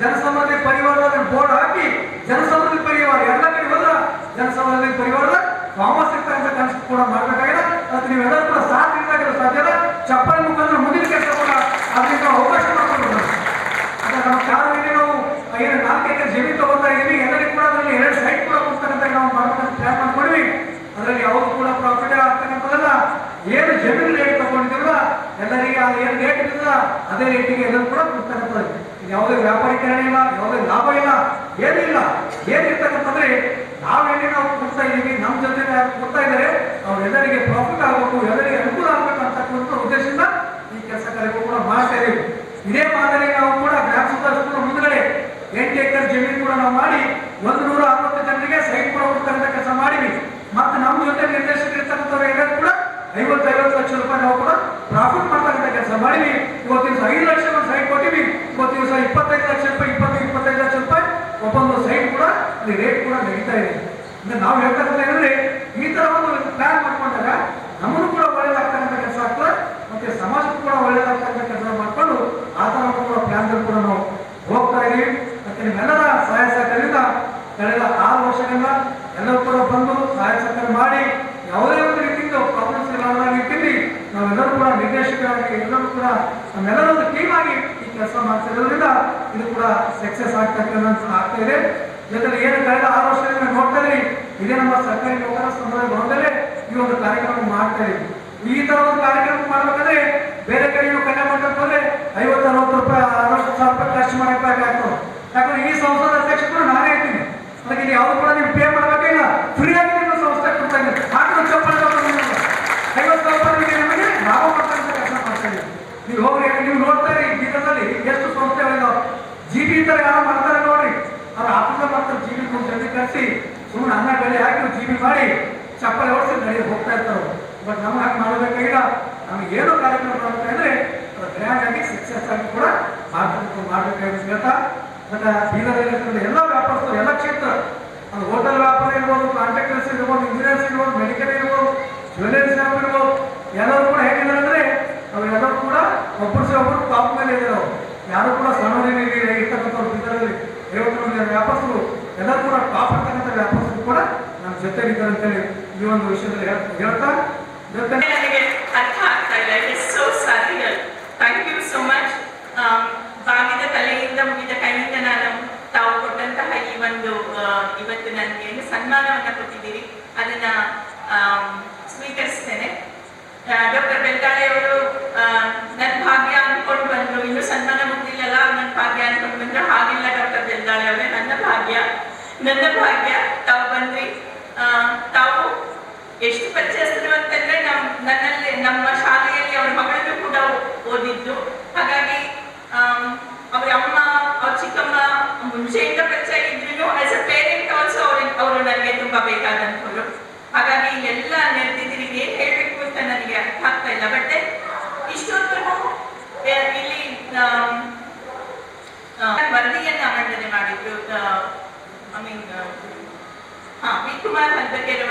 Speaker 4: ಜನಸಮೃದ್ಧಿ ಪರಿವಾರದ ಬೋರ್ಡ್ ಹಾಕಿ ಜನಸಮೃದ್ಧಿ ಪರಿವಾರ ಎಲ್ಲ ಕಡೆ ಹೋದ್ರ ಜನಸಮೃದ್ಧಿ ಪರಿವಾರದ ಕಾಮರ್ಸ್ ಇರ್ತಕ್ಕಂಥ ಕನಸು ಕೂಡ ಮಾಡ್ಬೇಕಾಗಿದೆ ಅದಕ್ಕೆ ನೀವೆಲ್ಲರೂ ಕೂಡ ಸಾಥ್ ಇದ್ದಾಗಿರೋ ಸಾಧ್ಯದ ಚಪ್ಪಲಿ ಮುಖಾಂತರ ಮುಂದಿನ ಕೆಲಸ ಕೂಡ ಅದಕ್ಕೆ ಅವಕಾಶ ಮಾಡ್ಕೊಂಡು ಅದ ನಮ್ಮ ಕಾರಣಕ್ಕೆ ನಾವು ಏನು ನಾಲ್ಕು ಎಕರೆ ಜಮೀನು ತಗೋತಾ ಇದೀವಿ ಎಲ್ಲರಿಗೂ ಕೂಡ ಅದರಲ್ಲಿ ಎರಡು ಸೈಟ್ ಕೂಡ ಕೊಡ್ತಕ್ಕಂಥ ನಾವು ಮಾಡ್ಬೇಕಂತ ಪ್ಲಾನ್ ಮಾಡ್ಕೊಂಡಿವಿ ಅದರಲ್ಲಿ ಯಾವುದು ಕೂಡ ಪ್ರಾಫಿಟ್ ಆಗ್ತಕ್ಕಂಥದ್ದಲ್ಲ ಏನು ಜಮೀನು ರೇಟ್ ತಗೊಂಡಿದ್ದೀವಲ್ಲ ಎಲ್ಲರಿಗೆ ಆ ಏನು ರೇಟ್ ಇರ್ತದ ಅದೇ ರೇಟಿಗೆ ಎಲ್ಲರೂ ಕೂಡ ಕೊಡ್ತಕ್ಕಂಥದ್ದು ಇದು ಯಾವುದೇ ವ್ಯಾಪಾರೀಕರಣ ಇಲ್ಲ ಯಾವುದೇ ಲಾಭ ಇಲ್ಲ ಏನೂ ಇಲ್ಲ ಏನಿರ್ತಕ್ಕಂಥದ್ರೆ ನಾವೇನೇ ನಾವು ಕೊಡ್ತಾ ಇದೀವಿ ನಮ್ಮ ಜೊತೆ ಯಾರು ಕೊಡ್ತಾ ಇದ್ದಾರೆ ಅವರೆಲ್ಲರಿಗೆ ಪ್ರಾಫಿಟ್ ಆಗಬೇಕು ಎಲ್ಲರಿಗೆ ಅನುಕೂಲ ಆಗಬೇಕು ಅಂತಕ್ಕಂಥ ಉದ್ದೇಶದಿಂದ ಈ ಕೆಲಸ ಕಾರ್ಯಗಳು ಕೂಡ ಮಾಡ್ತಾ ಇದೀವಿ ಇದೇ ಮಾದರಿ ನಾವು ಕೂಡ ಗ್ರಾಮ ಸುಧಾರ ಸ್ಕೂಲ್ ಮುಂದ್ಗಡೆ ಎಂಟು ಎಕರೆ ಜಮೀನು ಕೂಡ ನಾವು ಮಾಡಿ ಒಂದು ನೂರ ಅರವತ್ತು ಜನರಿಗೆ ಸೈಟ್ ಕೂಡ ಕೊಡ್ತಕ್ಕಂಥ ಕೆಲಸ ಮಾಡಿವಿ ಮತ್ತೆ ನಮ್ಮ ಜೊತೆ ನಿರ್ದೇಶಕರು ಇರ್ತಕ್ಕಂಥವ್ರು ಎಲ್ಲರೂ ಕೂಡ ಐವತ್ತು ಐವತ್ತು ಲಕ್ಷ ರೂಪಾಯಿ ನಾವು ಕೂಡ ಪ್ರಾಫಿಟ್ ಮಾಡ್ತಕ್ಕಂಥ ಕೆಲಸ ಮಾಡಿವಿ. ಇವತ್ತಿನ ಐದು ಲಕ್ಷ ಒಂದು ಸೈಟ್ ಕೊಟ್ಟಿವಿ. ಇವತ್ತು ದಿವಸ ಇಪ್ಪತ್ತೈದು ಲಕ್ಷ ರೂಪಾಯಿ, ಇಪ್ಪತ್ತು, ಇಪ್ಪತ್ತೈದು ಲಕ್ಷ ರೂಪಾಯಿ. ಒಬ್ಬೊಂದು ಸೈಟ್ ಕೂಡ, ಅಲ್ಲಿ ರೇಟ್ ಕೂಡ ನಡೀತಾ ಇದೆ. ಅಂದ್ರೆ ನಾವು ಹೇಳ್ತಕ್ಕಂಥ ಏನಂದ್ರೆ ಈ ತರ ಒಂದು ಪ್ಲಾನ್ ಮಾಡ್ಕೊಂಡಾಗ ನಮಗೂ ಕೂಡ ಒಳ್ಳೇದಾಗ್ತಕ್ಕಂಥ ಕೆಲಸ ಆಗ್ತದೆ ಮತ್ತೆ ಸಮಾಜಕ್ಕೂ ಕೂಡ ಒಳ್ಳೇದಾಗ್ತಕ್ಕಂಥ ಕೆಲಸ ಮಾಡ್ಕೊಂಡು ಆ ತರ ಕೂಡ ಪ್ಲಾನ್ ಕೂಡ ನಾವು ಹೋಗ್ತಾ ಇದೀವಿ ಮತ್ತೆ ನಿಮ್ಮೆಲ್ಲರ ಸಹಾಯ ಸಹಕಾರದಿಂದ ಕಳೆದ ಆರು ವರ್ಷಗಳಿಂದ ಎಲ್ಲರೂ ಕೂಡ ಬಂದು ಸಹಾಯ ಸಹಕಾರ ಮಾಡಿ ಯಾವುದೇ ಒಂದು ರೀತಿಯಿಂದ ಪ್ರಾಬ್ಲಮ್ಸ್ ಇಲ್ಲದ ರೀತಿಯಲ್ಲಿ ನಾವೆಲ್ಲರೂ ಕೂಡ ನಿರ್ದೇಶಕರಾಗಿ ಎಲ್ಲರೂ ಕೂಡ ನಮ್ಮೆಲ್ಲರ ಒಂದು ಟೀಮ್ ಆಗಿ ಈ ಕೆಲಸ ಮಾಡ್ತಿರೋದ್ರಿಂದ ಇದು ಕೂಡ ಸಕ್ಸಸ್ ಆಗ್ತಕ್ಕಂಥ ಆಗ್ತಾ ಇದೆ ಜೊತೆಗೆ ಏನು ಕಳೆದ ಆರು ವರ್ಷದಿಂದ ನೋಡ್ತಾ ಇದ್ದೀವಿ ಇದೇ ನಮ್ಮ ಸರ್ಕಾರಿ ನೌಕರ ಸಮುದಾಯ ಭವನದಲ್ಲೇ ಈ ಒಂದು ಕಾರ್ಯಕ್ರಮ ಮಾಡ್ತಾ ಇದ್ದೀವಿ ಈ ತರ ಒಂದು ಕಾರ್ಯಕ್ರಮ ಮಾಡ್ಬೇಕಾದ್ರೆ ಬೇರೆ ಕಡೆ ನೀವು ಕಲ್ಯಾಣ ಮಂಟಪ ಹೋದ್ರೆ ಐವತ್ತು ಅರವತ್ತು ರೂಪಾಯಿ ಅರವತ್ತು ಸಾವಿರ ರೂಪಾಯಿ ಖರ್ಚು ಮಾಡಬೇಕಾಗ್ತದೆ ಯಾಕಂದ್ರೆ ಈ ಸಂಸ್ಥಾದ ಅಧ್ಯಕ್ಷ ಕೂಡ ನಾನೇ ಇರ್ತೀನಿ ಅದಕ್ಕೆ ಇಲ್ಲಿ ಯಾವುದು ಕೂಡ ನೀವು ಪೇ ಮಾಡಬೇಕಿಲ್ಲ ಫ್ರೀ ಆಗಿ ನಿಮ್ಮ ಸಂಸ್ಥೆ ಕೊಡ್ತಾ ಇದ್ದೀನಿ ಹಾಗೆ ಚಪ್ಪಲ್ ಐವತ್ತು ಸಾವಿರ ರೂಪಾಯಿ ನಿಮಗೆ ನಮಗೆ ಲಾಭ ಮಾಡ್ತಕ್ಕಂಥ ಕೆಲಸ ಮಾಡ್ತಾ ಇದ್ದೀವಿ ನೀವು ಹೋಗ್ರಿ ನೀವು ನೋಡ್ತಾ ಇರಿ ಬೀದರ್ನಲ್ಲಿ ಎಷ್ಟು ಸಂಸ್ಥೆಗಳಿದಾವೆ ಜಿ ಬಿ ತರ ಯಾರು ಮಾಡ್ತಾರೆ ನೋಡ್ರಿ ಅವ್ರ ಆಫೀಸ ಮಾಡ್ತಾರೆ ಜಿ ಬಿ ಕಳಿಸಿ ಸುಮ್ಮನೆ ಅನ್ನ ಬೆಳೆ ಹಾಕಿ ಜೀವಿ ಮಾಡಿ ಚಪ್ಪಲಿ ಓಡಿಸಿ ನಡೆಯ ಹೋಗ್ತಾ ಇರ್ತಾರೆ? ಬಟ್ ನಮ್ಗೆ ಹಾಗೆ ಮಾಡಬೇಕಾಗಿಲ್ಲ. ನಮ್ಗೆ ಏನೋ ಕಾರ್ಯಕ್ರಮ ಮಾಡ್ತಾ ಇದ್ರೆ ಅದು ಗ್ರ್ಯಾಂಡ್ ಆಗಿ ಸಕ್ಸಸ್ ಆಗಿ ಕೂಡ ಮಾಡ್ಬೇಕು ಮಾಡಬೇಕಾಗಿ ಹೇಳ್ತಾ ಮತ್ತೆ ಬೀದರಲ್ಲಿ ಎಲ್ಲ ವ್ಯಾಪಾರಸ್ಥರು, ಎಲ್ಲ ಕ್ಷೇತ್ರ, ಅದು ಹೋಟೆಲ್ ವ್ಯಾಪಾರ ಇರ್ಬೋದು ಕಾಂಟ್ರಾಕ್ಟರ್ಸ್ ಇರ್ಬೋದು ಇಂಜಿನಿಯರ್ಸ್ ಇರ್ಬೋದು ಮೆಡಿಕಲ್ ಇರ್ಬೋದು ಜ್ಯುವೆಲರಿ ಶಾಪ್ ಇರ್ಬೋದು, ಎಲ್ಲರೂ ಕೂಡ ಹೇಗಿದ್ದಾರೆ ಅಂದ್ರೆ ಅವರೆಲ್ಲರೂ ಕೂಡ ಒಬ್ಬರು ಸಹ ಒಬ್ಬರು ಟಾಪ್ ಮೇಲೆ ಇದ್ದಾರೆ. ಯಾರು ಕೂಡ ಸಾಮಾನ್ಯ ಇರ್ತಕ್ಕಂಥವ್ರು ಬೀದರಲ್ಲಿ ಐವತ್ತು ವ್ಯಾಪಾರಸ್ಥರು, ಎಲ್ಲರೂ ಕೂಡ ಟಾಪ್ ಅಂತೇಳಿ ಈ ಒಂದು ವಿಷಯದಲ್ಲಿ ಹೇಳ್ತಾ
Speaker 5: ನನಗೆ ಅರ್ಥ ಆಗ್ತಾ ಇಲ್ಲ. It is so surreal thank you so much ಬಾಗಿದ ತಲೆಯಿಂದ ಮುಗಿದ ಕೈಯಿಂದ ನಾನು ತಾವು ಕೊಟ್ಟಂತಹ ಈ ಒಂದು ಇವತ್ತು ನನಗೆ ಏನು ಸನ್ಮಾನವನ್ನ ಕೊಟ್ಟಿದ್ದೀರಿ. ಅದನ್ನ ಸ್ವೀಕರಿಸ್ತೇನೆ. ಡಾಕ್ಟರ್ ಬೆಳ್ತಾಳೆ ಅವರು ನನ್ನ ಭಾಗ್ಯ ಅನ್ಕೊಂಡು ಬಂದ್ರು. ಇನ್ನು ಸನ್ಮಾನ ಮುಗ್ದಿಲ್ಲಲ್ಲ ನನ್ನ ಭಾಗ್ಯ ಅನ್ಕೊಂಡು ಬಂದ್ರು. ಹಾಗಿಲ್ಲ ಡಾಕ್ಟರ್ ಬೆಲ್ದಾಳೆ ಅವರೇ. ನನ್ನ ಭಾಗ್ಯ ನನ್ನ ಭಾಗ್ಯ ತಾವು ಬಂದ್ರಿ. ತಾವು ಎಷ್ಟು ಪರಿಚಯಿಸಿದ್ರು ಅಂತಂದ್ರೆ ನಮ್ ನನ್ನಲ್ಲಿ ನಮ್ಮ ಶಾಲೆಯಲ್ಲಿ ಅವ್ರ ಮಗಳನ್ನು ಕೂಡ ಓದಿದ್ದು. ಹಾಗಾಗಿ ಅವ್ರ ಅಮ್ಮ, ಅವ್ರ ಚಿಕ್ಕಮ್ಮ ಮುಂಚೆಯಿಂದ ಪರಿಚಯ ಇದ್ರು ಆಸ್ ಅ ಪೇರೆಂಟ್ ಆಲ್ಸೋ ಅವ್ರ ಅವರು ನನಗೆ ತುಂಬಾ ಬೇಕಾದಂಥವ್ರು. ಹಾಗಾಗಿ ಎಲ್ಲ ನೆರೆದಿದ್ದೀರಿಗೆ ಏನ್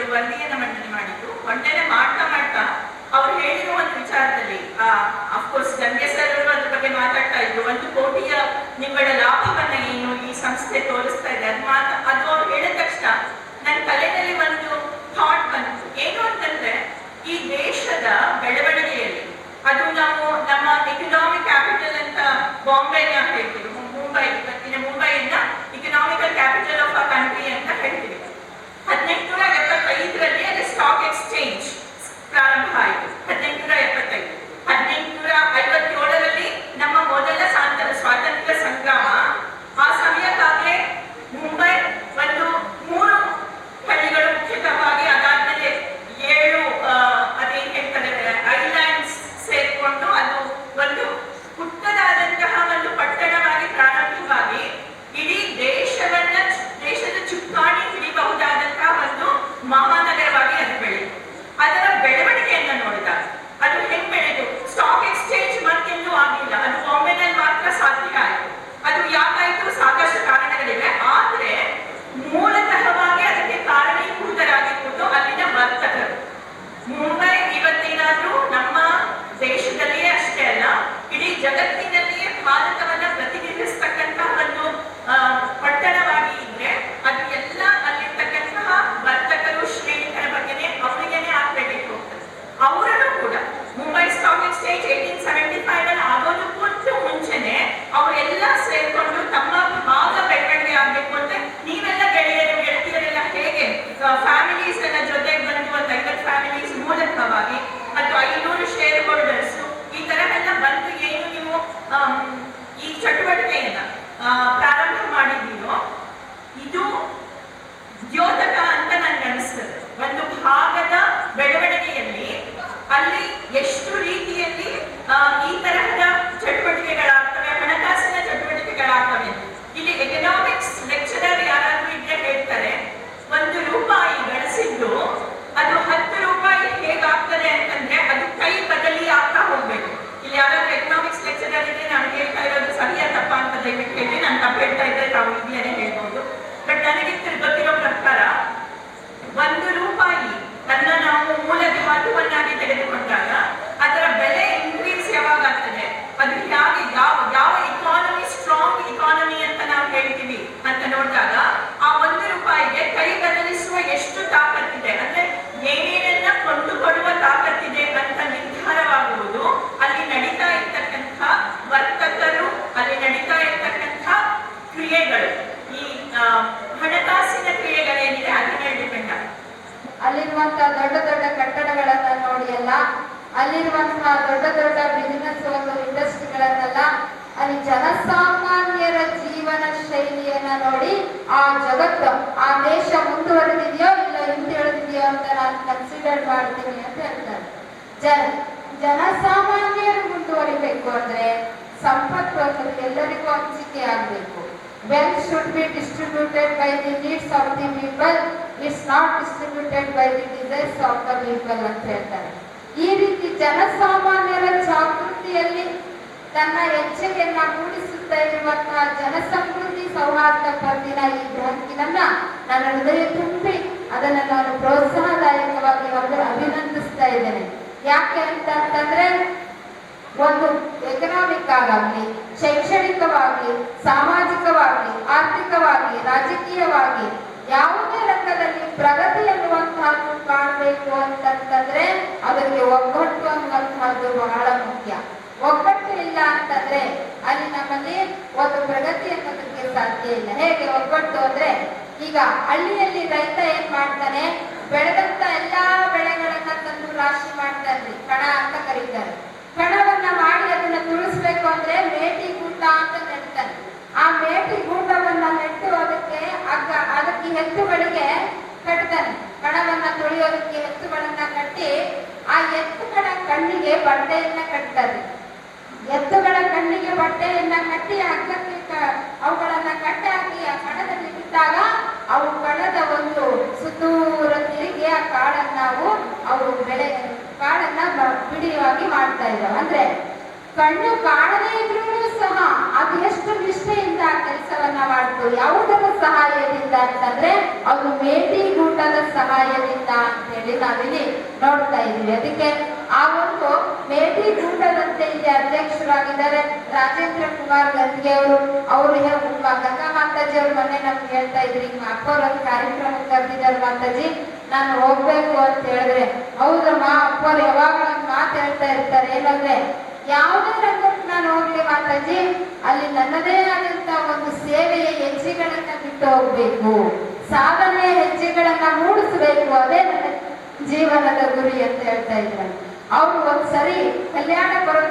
Speaker 5: Igualdía ಅಲ್ಲಿ
Speaker 6: ಜನಸಾಮಾನ್ಯರ ಜೀವನ ಶೈಲಿಯನ್ನ ನೋಡಿ ಆ ಜಗತ್ತು, ಆ ದೇಶ ಮುಂದುವರೆದಿದೆಯೋ ಇಲ್ಲ ಹಿಂದುಳಿದಿದೆಯೋ ಅಂತ ನಾನು ಕನ್ಸಿಡರ್ ಮಾಡ್ತೀನಿ ಅಂತ ಹೇಳ್ತಾರೆ. ಜನ, ಜನಸಾಮಾನ್ಯರು ಮುಂದುವರಿಬೇಕು ಅಂದ್ರೆ ಸಂಪತ್ತು ಅನ್ನೋದು ಎಲ್ಲರಿಗೂ ಹಂಚಿಕೆ ಆಗ್ಬೇಕು. Wealth should be distributed by the needs of the people it's not distributed by the desires of the people ಅಂತ ಹೇಳ್ತಾರೆ. ಈ ರೀತಿ ಜನಸಾಮಾನ್ಯರ ಜಾಗೃತಿಯಲ್ಲಿ ತನ್ನ ಹೆಜ್ಜೆಯನ್ನ ಮೂಡಿಸುತ್ತಾ ಇರುವಂತಹ ಜನಸಮೃದ್ಧಿ ಸೌಹಾರ್ದ ಪಂದಿನ ಈ ಬ್ಯಾಂಕಿನನ್ನ ನನ್ನ ಹೃದಯ ತುಂಬಿ ಅದನ್ನ ನಾನು ಪ್ರೋತ್ಸಾಹದಾಯಕವಾಗಿ ಅಭಿನಂದಿಸ್ತಾ ಇದ್ದೇನೆ. ಯಾಕೆ ಅಂತ ಅಂತಂದ್ರೆ ಒಂದು ಎಕನಾಮಿಕ್ ಆಗಲಿ ಶೈಕ್ಷಣಿಕವಾಗಿ, ಸಾಮಾಜಿಕವಾಗಿ, ಆರ್ಥಿಕವಾಗಿ, ರಾಜಕೀಯವಾಗಿ ಯಾವುದೇ ರಂಗದಲ್ಲಿ ಪ್ರಗತಿ ಅನ್ನುವಂತಹದ್ದು ಕಾಣಬೇಕು ಅಂತಂತಂದ್ರೆ, ಅದಕ್ಕೆ ಒಗ್ಗಟ್ಟು ಅನ್ನುವಂತಹದ್ದು ಬಹಳ ಮುಖ್ಯ. ಒಗ್ಗಟ್ಟು ಇಲ್ಲ ಅಂತಂದ್ರೆ ಅಲ್ಲಿ ನಮ್ಮಲ್ಲಿ ಒಂದು ಪ್ರಗತಿ ಅನ್ನೋದಕ್ಕೆ ಸಾಧ್ಯ ಇಲ್ಲ. ಹೇಗೆ ಒಬ್ಬಟ್ಟು ಅಂದ್ರೆ ಈಗ ಹಳ್ಳಿಯಲ್ಲಿ ರೈತ ಏನ್ ಮಾಡ್ತಾನೆ? ಬೆಳೆದಂತ ಎಲ್ಲಾ ಬೆಳೆಗಳನ್ನ ತಂದು ರಾಶಿ ಮಾಡ್ತಾನೆ ಕಣ ಅಂತ ಕರೀತಾರೆ. ಕಣವನ್ನ ಮಾಡಿ ಅದನ್ನ ತುಳಿಸ್ಬೇಕು ಅಂದ್ರೆ ಮೇಟಿ ಗೂಟ ಅಂತ ನೆಡ್ತಾನೆ ಆ ಮೇಟಿ ಗೂಟವನ್ನ ನೆಟ್ಟು ಅದಕ್ಕೆ ಅಗ್ಗ, ಅದಕ್ಕೆ ಎತ್ತುಗಳಿಗೆ ಕಟ್ತಾನೆ ಕಣವನ್ನ ತುಳಿಯೋದಕ್ಕೆ ಎತ್ತುಗಳನ್ನ ಕಟ್ಟಿ ಆ ಎತ್ತುಗಳ ಕಣ್ಣಿಗೆ ಬಟ್ಟೆಯನ್ನ ಕಟ್ತಾರೆ. ಎತ್ತುಗಳ ಕಣ್ಣಿಗೆ ಬಟ್ಟೆಯನ್ನ ಕಟ್ಟಿ ಹಗ್ಗಕ್ಕೆ ಅವುಗಳನ್ನ ಹಾಕಿ ಆ ಕಣದಲ್ಲಿ ಬಿಟ್ಟಾಗ ಅವು ಕಣದ ಒಂದು ಸುತ್ತೂರ ತಿರುಗಿ ಆ ಕಾಡನ್ನ ನಾವು ಅವರು ಬೆಳೆ, ಕಾಡನ್ನ ಬಿಡಿಯವಾಗಿ ಮಾಡ್ತಾ ಇದ್ದಾವೆ. ಅಂದ್ರೆ ಕಣ್ಣು ಕಾಣದೇ ಇದ್ರೂ ಸಹ ಅದು ಎಷ್ಟು ನಿಷ್ಠೆಯಿಂದ ಆ ಕೆಲಸವನ್ನ ಮಾಡ್ತು, ಯಾವುದರ ಸಹಾಯದಿಂದ ಅಂತಂದ್ರೆ ಅವರು ಮೇಟಿ ಗೂಟದ ಸಹಾಯದಿಂದ ಅಂತೇಳಿ ನಾವಿಲ್ಲಿ ನೋಡ್ತಾ ಇದೀವಿ ಅದಕ್ಕೆ ಆ ಒಂದು ಮೇಟಿ ಗೂಟದಂತೆ ಇಲ್ಲಿ ಅಧ್ಯಕ್ಷರಾಗಿದ್ದಾರೆ. ರಾಜೇಂದ್ರ ಕುಮಾರ್ ಗಂಗೆ ಅವರು ಅವರು ಗಂಗಾ ಮಾತಾಜಿ ಅವರು ಮೊನ್ನೆ ನಮ್ಗೆ ಹೇಳ್ತಾ ಇದ್ರಿ, ನಿಮ್ಮ ಅಪ್ಪವ್ರ ಒಂದು ಕಾರ್ಯಕ್ರಮಕ್ಕೆ ಕರೆದಿದ್ದಾರೆ ಮಾತಾಜಿ. ನಾನು ಹೋಗ್ಬೇಕು ಅಂತ ಹೇಳಿದ್ರೆ, ಹೌದಮ್ಮ ಅಪ್ಪವ್ರು ಯಾವಾಗಲೂ ಒಂದು ಮಾತು ಹೇಳ್ತಾ ಇರ್ತಾರೆ. ಏನಂದ್ರೆ, ಯಾವುದೇ ರಂಗಕ್ಕೆ ನಾನು ಹೋಗ್ಲಿ ಮಾತಾಜಿ, ಅಲ್ಲಿ ನನ್ನದೇ ಆದಂತ ಒಂದು ಸೇವೆಯ ಹೆಜ್ಜೆಗಳನ್ನ ಬಿಟ್ಟು ಹೋಗ್ಬೇಕು. ಸಾಧನೆಯ ಹೆಜ್ಜೆಗಳನ್ನ ಮೂಡಿಸಬೇಕು. ಅದೇ ನನ್ನ ಜೀವನದ ಗುರಿ ಅಂತ ಹೇಳ್ತಾ ಇದ್ದಾರೆ. ಅವ್ರು ಒಂದ್ಸರಿ ಕಲ್ಯಾಣ ಬರೋ